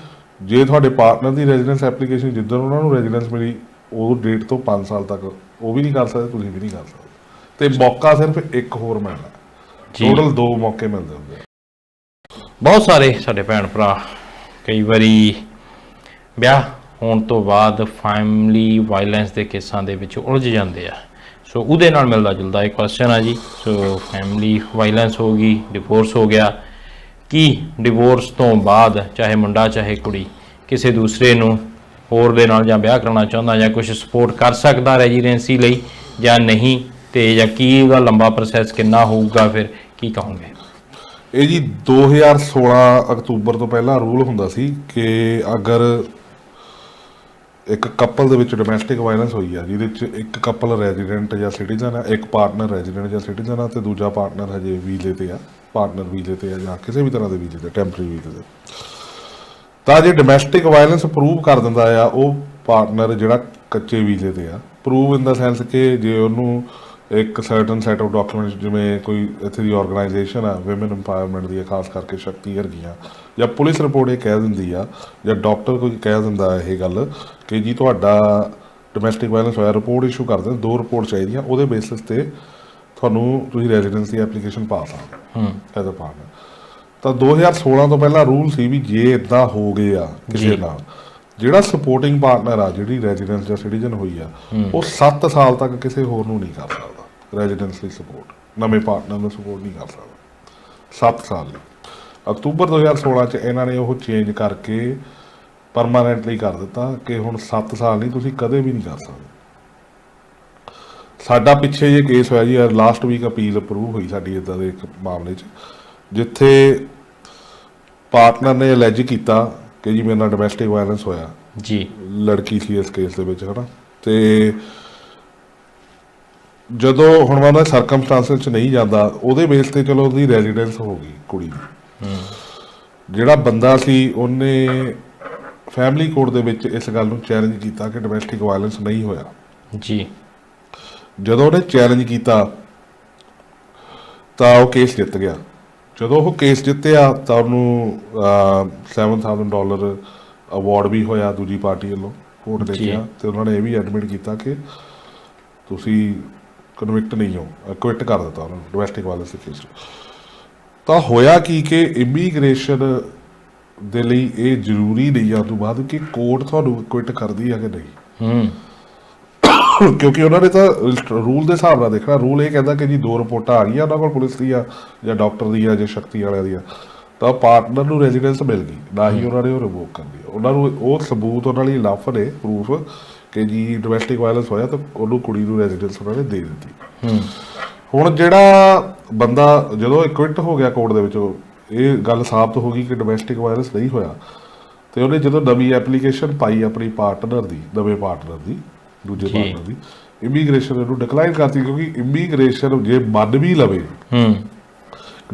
ਜੇ ਤੁਹਾਡੇ ਪਾਰਟਨਰ ਦੀ ਰੈਜ਼ੀਡੈਂਸ ਐਪਲੀਕੇਸ਼ਨ ਜਿੱਦਣ ਉਹਨਾਂ ਨੂੰ ਰੈਜ਼ੀਡੈਂਸ ਮਿਲੀ ਉਹ ਡੇਟ ਤੋਂ 5 ਸਾਲ ਤੱਕ ਉਹ ਵੀ ਨਹੀਂ ਕਰ ਸਕਦੇ ਤੁਸੀਂ ਵੀ ਨਹੀਂ ਕਰ ਸਕਦੇ। ਤੇ ਮੌਕਾ ਸਿਰਫ ਇੱਕ ਹੋਰ ਮਿਲਣਾ। ਟੋਟਲ ਦੋ ਮੌਕੇ ਮਿਲਦੇ ਹੁੰਦੇ ਬਹੁਤ ਸਾਰੇ ਸਾਡੇ ਭੈਣ ਭਰਾ ਕਈ ਵਾਰੀ ਵਿਆਹ ਹੋਣ ਤੋਂ ਬਾਅਦ ਫੈਮਿਲੀ ਵਾਇਲੈਂਸ ਦੇ ਕੇਸਾਂ ਦੇ ਵਿੱਚ ਉਲਝ ਜਾਂਦੇ ਆ। ਸੋ ਉਹਦੇ ਨਾਲ ਮਿਲਦਾ ਜੁਲਦਾ ਇੱਕ ਕੁਐਸਚਨ ਆ ਜੀ। ਸੋ ਫੈਮਿਲੀ ਵਾਇਲੈਂਸ ਹੋ ਗਈ ਡਿਵੋਰਸ ਹੋ ਗਿਆ। ਕੀ ਡਿਵੋਰਸ ਤੋਂ ਬਾਅਦ ਚਾਹੇ ਮੁੰਡਾ ਚਾਹੇ ਕੁੜੀ ਕਿਸੇ ਦੂਸਰੇ ਨੂੰ ਹੋਰ ਦੇ ਨਾਲ ਜਾਂ ਵਿਆਹ ਕਰਾਉਣਾ ਚਾਹੁੰਦਾ ਜਾਂ ਕੁਝ ਸਪੋਰਟ ਕਰ ਸਕਦਾ ਰੈਜ਼ੀਡੈਂਸੀ ਲਈ ਜਾਂ ਨਹੀਂ ਤੇ ਜਾਂ ਕੀ ਉਹਦਾ ਲੰਬਾ ਪ੍ਰੋਸੈਸ ਕਿੰਨਾ ਹੋਊਗਾ ਫਿਰ ਕੀ ਕਹੋਗੇ? ਇਹ ਜੀ 2016 ਅਕਤੂਬਰ ਤੋਂ ਪਹਿਲਾਂ ਰੂਲ ਹੁੰਦਾ ਸੀ ਕਿ ਅਗਰ ਇੱਕ ਕਪਲ ਦੇ ਵਿੱਚ ਡੋਮੈਸਟਿਕ ਵਾਇਲੈਂਸ ਹੋਈ ਆ, ਜਿਹਦੇ ਵਿੱਚ ਇੱਕ ਕਪਲ ਰੈਜ਼ੀਡੈਂਟ ਜਾਂ ਸਿਟੀਜ਼ਨ ਆ, ਇੱਕ ਪਾਰਟਨਰ ਰੈਜ਼ੀਡੈਂਟ ਜਾਂ ਸਿਟੀਜ਼ਨ ਆ ਤੇ ਦੂਜਾ ਪਾਰਟਨਰ ਹਜੇ ਵੀਜ਼ੇ ਤੇ ਆ ਪਾਰਟਨਰ ਵੀਜ਼ੇ ਤੇ ਆ ਜਾਂ ਕਿਸੇ ਵੀ ਤਰ੍ਹਾਂ ਦੇ ਵੀਜ਼ੇ ਤੇ ਟੈਂਪਰੇਰੀ ਵੀਜ਼ੇ ਤੇ। ਤਾਂ ਜੇ ਡੋਮੈਸਟਿਕ ਵਾਇਲੈਂਸ ਪ੍ਰੂਵ ਕਰ ਦਿੰਦਾ ਆ, ਉਹ ਪਾਰਟਨਰ ਜਿਹੜਾ ਕੱਚੇ ਵੀਜ਼ੇ ਤੇ ਆ ਪ੍ਰੂਵ ਇਨ ਦਾ ਸੈਂਸ ਕਿ ਜੇ ਉਹਨੂੰ ਇੱਕ ਸਰਟਨ ਸੈਟ ਆਫ ਡਾਕੂਮੈਂਟਸ ਜਿਵੇਂ ਕੋਈ ਇੱਥੇ ਦੀ ਆਰਗੇਨਾਈਜੇਸ਼ਨ ਆ ਔਮਨ ਐਮਪਾਵਰਮੈਂਟ ਦੀ ਖਾਸ ਕਰਕੇ ਸ਼ਕਤੀ ਵਰਗੀਆਂ, ਜਾਂ ਪੁਲਿਸ ਰਿਪੋਰਟ ਇਹ ਕਹਿ ਦਿੰਦੀ ਆ, ਜਾਂ ਡਾਕਟਰ ਕੋਈ ਕਹਿ ਦਿੰਦਾ ਇਹ ਗੱਲ ਕਿ ਜੀ ਤੁਹਾਡਾ ਡੋਮੈਸਟਿਕ ਵਾਇਲੈਂਸ ਹੋਇਆ ਰਿਪੋਰਟ ਇਸ਼ੂ ਕਰ ਦੇਣ ਦੋ ਰਿਪੋਰਟ ਚਾਹੀਦੀਆਂ ਉਹਦੇ ਬੇਸਿਸ ਤੇ ਤੁਹਾਨੂੰ ਤੁਸੀਂ ਰੈਜ਼ੀਡੈਂਸ ਦੀ ਐਪਲੀਕੇਸ਼ਨ ਪਾ ਸਕਦੇ ਹੋ। ਹੂੰ ਐਜ਼ ਅ ਪਾਰਟਨਰ ਤਾਂ 2016 ਤੋਂ ਪਹਿਲਾਂ ਰੂਲ ਸੀ ਵੀ ਜੇ ਇਦਾਂ ਹੋ ਗਏ ਆ ਕਿਸੇ। ਨਾਲ ਜਿਹੜਾ ਸਪੋਰਟਿੰਗ ਪਾਰਟਨਰ ਆ ਜਿਹੜੀ ਰੈਜ਼ੀਡੈਂਸ ਜਾਂ ਸਿਟੀਜ਼ਨ ਹੋਈ ਆ ਉਹ 7 ਸਾਲ ਤੱਕ ਕਿਸੇ ਹੋਰ ਨੂੰ ਨਹੀਂ ਕਰ ਸਕਦਾ ਰੈਜ਼ੀਡੈਂਸ ਲਈ ਸਪੋਰਟ ਨਵੇਂ ਪਾਰਟਨਰ ਨੂੰ ਸਪੋਰਟ ਨਹੀਂ ਕਰ ਸਕਦਾ। 7 ਸਾਲ ਲਈ। ਅਕਤੂਬਰ 2016 ਚ ਇਹਨਾਂ ਨੇ ਉਹ ਚੇਂਜ ਕਰਕੇ ਪਰਮਾਨੈਂਟਲੀ ਕਰ ਦਿੱਤਾ ਕਿ ਹੁਣ 7 ਸਾਲ ਨਹੀਂ ਤੁਸੀਂ ਕਦੇ ਵੀ ਨਹੀਂ ਕਰ ਸਕਦੇ। ਸਾਡਾ ਪਿੱਛੇ ਜੇ ਕੇਸ ਹੋਇਆ ਜੀ ਲਾਸਟ ਵੀਕ ਅਪੀਲ ਅਪਰੂਵ ਹੋਈ ਸਾਡੀ ਇਦਾਂ ਦੇ ਇੱਕ ਮਾਮਲੇ 'ਚ ਜਿੱਥੇ ਪਾਰਟਨਰ ਨੇ ਅਲੈਜ ਕੀਤਾ ਕਿ ਜੀ ਮੇਰੇ ਨਾਲ ਡੋਮੈਸਟਿਕ ਵਾਇਲੈਂਸ ਹੋਇਆ। ਜੀ। ਲੜਕੀ ਸੀ ਇਸ ਕੇਸ ਦੇ ਵਿੱਚ ਹਨਾ। ਤੇ ਜਦੋਂ ਹੁਣ ਉਹਨਾਂ ਸਰਕਮਸਟੈਂਸਸ ਚ ਨਹੀਂ ਜਾਂਦਾ ਉਹਦੇ ਬੇਸ ਤੇ ਚਲੋ ਉਹਦੀ ਰੈਜ਼ੀਡੈਂਸ ਹੋ ਗਈ ਕੁੜੀ ਦੀ। ਜਿਹੜਾ ਬੰਦਾ ਸੀ ਉਹਨੇ ਫੈਮਿਲੀ ਕੋਰਟ ਦੇ ਵਿੱਚ ਇਸ ਗੱਲ ਨੂੰ ਚੈਲੰਜ ਕੀਤਾ ਕਿ ਡੋਮੈਸਟਿਕ ਵਾਇਲੈਂਸ ਨਹੀਂ ਹੋਇਆ। ਜੀ। ਜਦੋਂ ਉਹਨੇ ਚੈਲੰਜ ਕੀਤਾ ਤਾਂ ਉਹ ਕੇਸ ਜਿੱਤ ਗਿਆ। ਜਦੋਂ ਉਹ ਕੇਸ ਜਿੱਤਿਆ ਤਾਂ ਉਹਨੂੰ ਅਹ, 7000 ਡਾਲਰ ਅਵਾਰਡ ਵੀ ਹੋਇਆ ਦੂਜੀ ਪਾਰਟੀ ਵੱਲੋਂ ਕੋਰਟ ਦੇ। ਗਿਆ ਤੇ ਉਹਨਾਂ ਨੇ ਇਹ ਵੀ ਐਡਮਿਟ ਕੀਤਾ ਕਿ ਤੁਸੀਂ ਕਨਵਿਕਟ ਨਹੀਂ ਹੋ ਕੁਇਟ ਕਰ ਦਿੱਤਾ ਉਹਨਾਂ ਨੂੰ ਡੋਮੈਸਟਿਕ ਵਾਇਲੈਂਸ ਦੇ ਕੇਸ ਤਾਂ ਹੋਇਆ ਕੀ ਕਿ ਇਮੀਗ੍ਰੇਸ਼ਨ ਦੇ ਲਈ ਇਹ ਜ਼ਰੂਰੀ ਨਹੀਂ ਆ ਤੋਂ ਬਾਅਦ ਕਿ ਕੋਰਟ ਤੁਹਾਨੂੰ ਕੁਇਟ ਕਰਦੀ ਹੈ ਕਿ ਨਹੀਂ। ਹੂੰ। ਕਿਉਂਕਿ ਉਹਨਾਂ ਨੇ ਤਾਂ ਰੂਲ ਦੇ ਹਿਸਾਬ ਨਾਲ ਦੇਖਣਾ ਰੂਲ ਇਹ ਕਹਿੰਦਾ ਕਿ ਜੀ ਦੋ ਰਿਪੋਰਟਾਂ ਆ ਗਈਆਂ ਉਹਨਾਂ ਕੋਲ ਪੁਲਿਸ ਦੀਆਂ ਜਾਂ ਡਾਕਟਰ ਦੀਆਂ ਜਾਂ ਸ਼ਕਤੀ ਵਾਲਿਆਂ ਦੀਆਂ ਤਾਂ ਪਾਰਟਨਰ ਨੂੰ ਰੈਜ਼ੀਡੈਂਸ ਮਿਲ ਗਈ ਨਾ ਹੀ ਉਹਨਾਂ ਨੇ ਉਹ ਰਿਵੋਕ ਕਰ ਲਿਆ ਉਹਨਾਂ ਨੂੰ ਉਹ ਸਬੂਤ ਉਹਨਾਂ ਲਈ ਇਨਫ ਨੇ ਪ੍ਰੂਫ ਕਿ ਜੀ ਡੋਮੈਸਟਿਕ ਵਾਇਲੈਂਸ ਹੋਇਆ ਤਾਂ ਉਹਨੂੰ ਕੁੜੀ ਨੂੰ ਰੈਜ਼ੀਡੈਂਸ ਉਹਨਾਂ ਨੇ ਦੇ ਦਿੱਤੀ। ਹੂੰ। ਹੁਣ ਜਿਹੜਾ ਬੰਦਾ ਜਦੋਂ ਇਕਵਿਟ ਹੋ ਗਿਆ ਕੋਰਟ ਦੇ ਵਿੱਚ ਇਹ ਗੱਲ ਸਾਬਤ ਹੋ ਗਈ ਕਿ ਡੋਮੈਸਟਿਕ ਵਾਇਲੈਂਸ ਨਹੀਂ ਹੋਇਆ। ਤੇ ਉਹਨੇ ਜਦੋਂ ਨਵੀਂ ਐਪਲੀਕੇਸ਼ਨ ਪਾਈ ਆਪਣੀ ਪਾਰਟਨਰ ਦੀ ਨਵੇਂ ਪਾਰਟਨਰ ਦੀ ਦੂਜੇ। ਪਾਰਟਨਰ ਦੀ ਇਮੀਗ੍ਰੇਸ਼ਨ ਇਹਨੂੰ ਡਿਕਲਾਈਨ ਕਰਤੀ ਕਿਉਂਕਿ ਇਮੀਗ੍ਰੇਸ਼ਨ ਜੇ ਮੰਨ ਵੀ ਲਵੇ ਹੂੰ।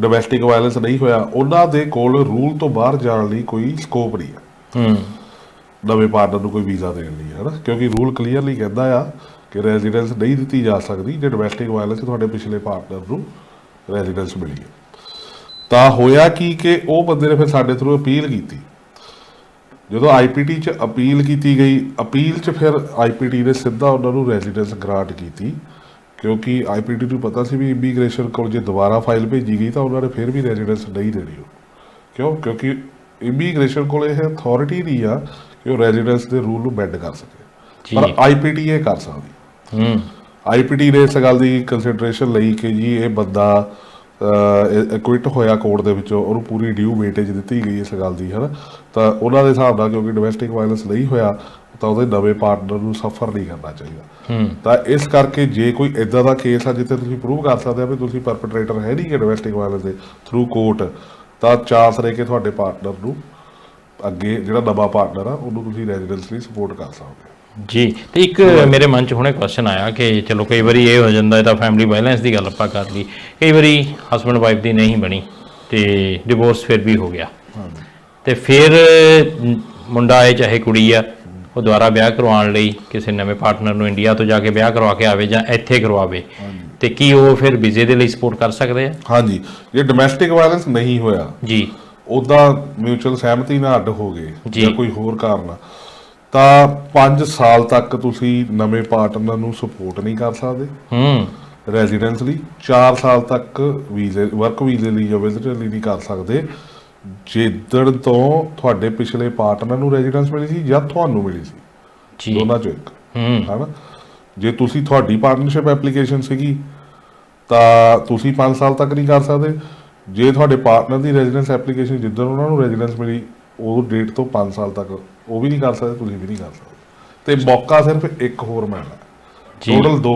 ਡੋਮੈਸਟਿਕ ਵਾਇਲੈਂਸ ਨਹੀਂ ਹੋਇਆ ਉਹਨਾਂ ਦੇ ਕੋਲ ਰੂਲ ਤੋਂ ਬਾਹਰ ਜਾਣ ਲਈ ਕੋਈ ਸਕੋਪ ਨਹੀਂ ਹੈ। ਹੂੰ। ਨਵੇਂ ਪਾਰਟਨਰ ਨੂੰ ਕੋਈ ਵੀਜ਼ਾ ਦੇਣ ਲਈ ਹੈ ਨਾ ਕਿਉਂਕਿ ਰੂਲ ਕਲੀਅਰਲੀ ਕਹਿੰਦਾ ਆ ਕਿ ਰੈਜ਼ੀਡੈਂਸ ਨਹੀਂ ਦਿੱਤੀ ਜਾ ਸਕਦੀ ਜੇ ਡੋਮੈਸਟਿਕ ਵਾਇਲੈਂਸ ਤੁਹਾਡੇ ਪਿਛਲੇ ਪਾਰਟਨਰ ਨੂੰ ਰੈਜ਼ੀਡੈਂਸ ਮਿਲੀ ਹੈ। ਤਾਂ ਹੋਇਆ ਕੀ ਕਿ ਉਹ ਬੰਦੇ ਨੇ ਫਿਰ ਸਾਡੇ ਥਰੂ ਅਪੀਲ ਕੀਤੀ। ਜਦੋਂ ਆਈਪੀਟੀ ਚ ਅਪੀਲ ਕੀਤੀ ਗਈ ਅਪੀਲ ਚ ਫਿਰ ਆਈਪੀਟੀ ਨੇ ਸਿੱਧਾ ਉਹਨਾਂ ਨੂੰ ਰੈਜ਼ੀਡੈਂਸ ਗ੍ਰਾਂਟ ਕੀਤੀ ਕਿਉਂਕਿ ਆਈਪੀਟੀ ਨੂੰ ਪਤਾ ਸੀ ਵੀ ਇਮੀਗ੍ਰੇਸ਼ਨ ਕੋਲ ਜੇ ਦੁਬਾਰਾ ਫਾਈਲ ਭੇਜੀ ਗਈ ਤਾਂ ਉਹਨਾਂ ਨੇ ਫਿਰ ਵੀ ਰੈਜ਼ੀਡੈਂਸ ਨਹੀਂ ਦੇਣੀ ਉਹ। ਕਿਉਂ? ਕਿਉਂਕਿ ਇਮੀਗ੍ਰੇਸ਼ਨ ਕੋਲ ਇਹ ਅਥਾਰਟੀ ਨਹੀਂ ਆ ਕਿ ਉਹ ਰੈਜ਼ੀਡੈਂਸ ਦੇ ਰੂਲ ਨੂੰ ਬੈਂਡ ਕਰ ਸਕੇ। ਪਰ ਆਈਪੀਟੀ ਇਹ ਕਰ ਸਕਦੀ। ਹੂੰ। ਆਈਪੀਟੀ ਨੇ ਇਸ ਗੱਲ ਦੀ ਕੰਸੀਡਰੇਸ਼ਨ ਲਈ ਕਿ ਜੀ ਇਹ ਬੰਦਾ ਇਕੁਇਟ ਹੋਇਆ ਕੋਰਟ ਦੇ ਵਿੱਚੋਂ ਉਹਨੂੰ ਪੂਰੀ ਡਿਊ ਵੇਟੇਜ ਦਿੱਤੀ ਗਈ ਇਸ ਗੱਲ ਦੀ ਹਨਾ? ਤਾਂ ਉਹਨਾਂ ਦੇ ਹਿਸਾਬ ਨਾਲ ਕਿਉਂਕਿ ਡੋਮੈਸਟਿਕ ਵਾਇਲੈਂਸ ਨਹੀਂ ਹੋਇਆ ਤਾਂ ਉਹਦੇ ਨਵੇਂ ਪਾਰਟਨਰ ਨੂੰ ਸਫਰ ਨਹੀਂ ਕਰਨਾ ਚਾਹੀਦਾ। ਤਾਂ ਇਸ ਕਰਕੇ ਜੇ ਕੋਈ ਇਦਾਂ ਦਾ ਕੇਸ ਆ ਜਿੱਥੇ ਤੁਸੀਂ ਪ੍ਰੂਵ ਕਰ ਸਕਦੇ ਆ ਵੀ ਤੁਸੀਂ ਪਰਪੇਟ੍ਰੇਟਰ ਹੈ ਨਹੀਂ ਕਿ ਡੋਮੈਸਟਿਕ ਵਾਇਲੈਂਸ ਦੇ ਥਰੂ ਕੋਰਟ ਤਾਂ ਚਾਂਸ ਰਹੇ ਕਿ ਤੁਹਾਡੇ ਪਾਰਟਨਰ ਨੂੰ ਅੱਗੇ ਜਿਹੜਾ ਨਵਾਂ ਪਾਰਟਨਰ ਆ ਉਹਨੂੰ ਤੁਸੀਂ ਰੈਜ਼ੀਡੈਂਸ ਲਈ ਸਪੋਰਟ ਕਰ ਸਕਦੇ ਹੋ। ਜੀ ਤੇ ਇੱਕ ਮੇਰੇ ਮਨ 'ਚ ਹੁਣੇ ਕੁਐਸਚਨ ਆਇਆ ਕਿ ਚਲੋ ਕਈ ਵਾਰੀ ਇਹ ਹੋ ਜਾਂਦਾ ਹੈ ਤਾਂ ਫੈਮਿਲੀ ਵਾਇਲੈਂਸ ਦੀ ਗੱਲ ਆਪਾਂ ਕਰ ਲਈ। ਕਈ ਵਾਰੀ ਹਸਬੰਡ ਵਾਈਫ ਦੀ ਨਹੀਂ ਬਣੀ ਤੇ ਡਿਵੋਰਸ ਫਿਰ ਵੀ ਹੋ ਗਿਆ। ਤੇ ਫਿਰ ਮੁੰਡਾ ਹੈ ਚਾਹੇ ਕੁੜੀ ਆ ਉਹ ਦੁਬਾਰਾ ਵਿਆਹ ਕਰਵਾਉਣ ਲਈ ਕਿਸੇ ਨਵੇਂ ਪਾਰਟਨਰ ਨੂੰ ਇੰਡੀਆ ਤੋਂ ਜਾ ਕੇ ਵਿਆਹ ਕਰਵਾ ਕੇ ਆਵੇ ਜਾਂ ਇੱਥੇ ਕਰਵਾਵੇ ਤੇ ਕੀ ਉਹ ਫਿਰ ਵੀਜ਼ੇ ਦੇ ਲਈ ਸਪੋਰਟ ਕਰ ਸਕਦੇ ਆ? ਹਾਂਜੀ। ਜੇ ਡੋਮੈਸਟਿਕ ਵਾਇਲੈਂਸ ਨਹੀਂ ਹੋਇਆ ਜੀ। ਉਹਦਾ ਮਿਊਚੁਅਲ ਸਹਿਮਤੀ ਨਾਲ ਅੱਡ ਹੋ ਗਏ ਜੀ। ਜਾਂ ਕੋਈ ਹੋਰ ਕਾਰਨ ਆ, ਤਾਂ 5 ਸਾਲ ਤੱਕ ਤੁਸੀਂ ਨਵੇਂ ਪਾਰਟਨਰ ਨੂੰ ਸਪੋਰਟ ਨਹੀਂ ਕਰ ਸਕਦੇ। ਹੂੰ। ਰੈਜ਼ੀਡੈਂਸ ਲਈ 4 ਸਾਲ ਤੱਕ ਵੀਜ਼ੇ ਵਰਕ ਵੀਜ਼ੇ ਲਈ ਜਾਂ ਵਿਜ਼ਟਰ ਲਈ ਨਹੀਂ ਕਰ ਸਕਦੇ। ਜਿੱਦਣ ਤੋਂ ਤੁਹਾਡੇ ਪਿਛਲੇ ਪਾਰਟਨਰ ਨੂੰ ਰੈਜ਼ੀਡੈਂਸ ਮਿਲੀ ਸੀ ਜਾਂ ਤੁਹਾਨੂੰ ਮਿਲੀ ਸੀ। ਜੀ। ਦੋਨਾਂ ਚੋਂ ਇੱਕ। ਹੂੰ। ਹਨਾ? ਜੇ ਤੁਸੀਂ ਤੁਹਾਡੀ ਪਾਰਟਨਰਸ਼ਿਪ ਐਪਲੀਕੇਸ਼ਨ ਸੀਗੀ ਤਾਂ ਤੁਸੀਂ 5 ਸਾਲ ਤੱਕ ਨਹੀਂ ਕਰ ਸਕਦੇ। ਜੇ ਤੁਹਾਡੇ ਪਾਰਟਨਰ ਦੀ ਰੈਜ਼ੀਡੈਂਸ ਐਪਲੀਕੇਸ਼ਨ ਜਿੱਦਣ ਉਹਨਾਂ ਨੂੰ ਰੈਜ਼ੀਡੈਂਸ ਮਿਲੀ ਉਹ ਡੇਟ ਤੋਂ 5 ਸਾਲ ਤੱਕ ਉਹ ਵੀ ਨਹੀਂ ਕਰ ਸਕਦੇ ਤੁਸੀਂ ਵੀ ਨਹੀਂ ਕਰ ਸਕਦੇ ਤੇ ਮੌਕਾ ਸਿਰਫ ਇੱਕ ਹੋਰ ਮਿਲਣਾ। ਟੋਟਲ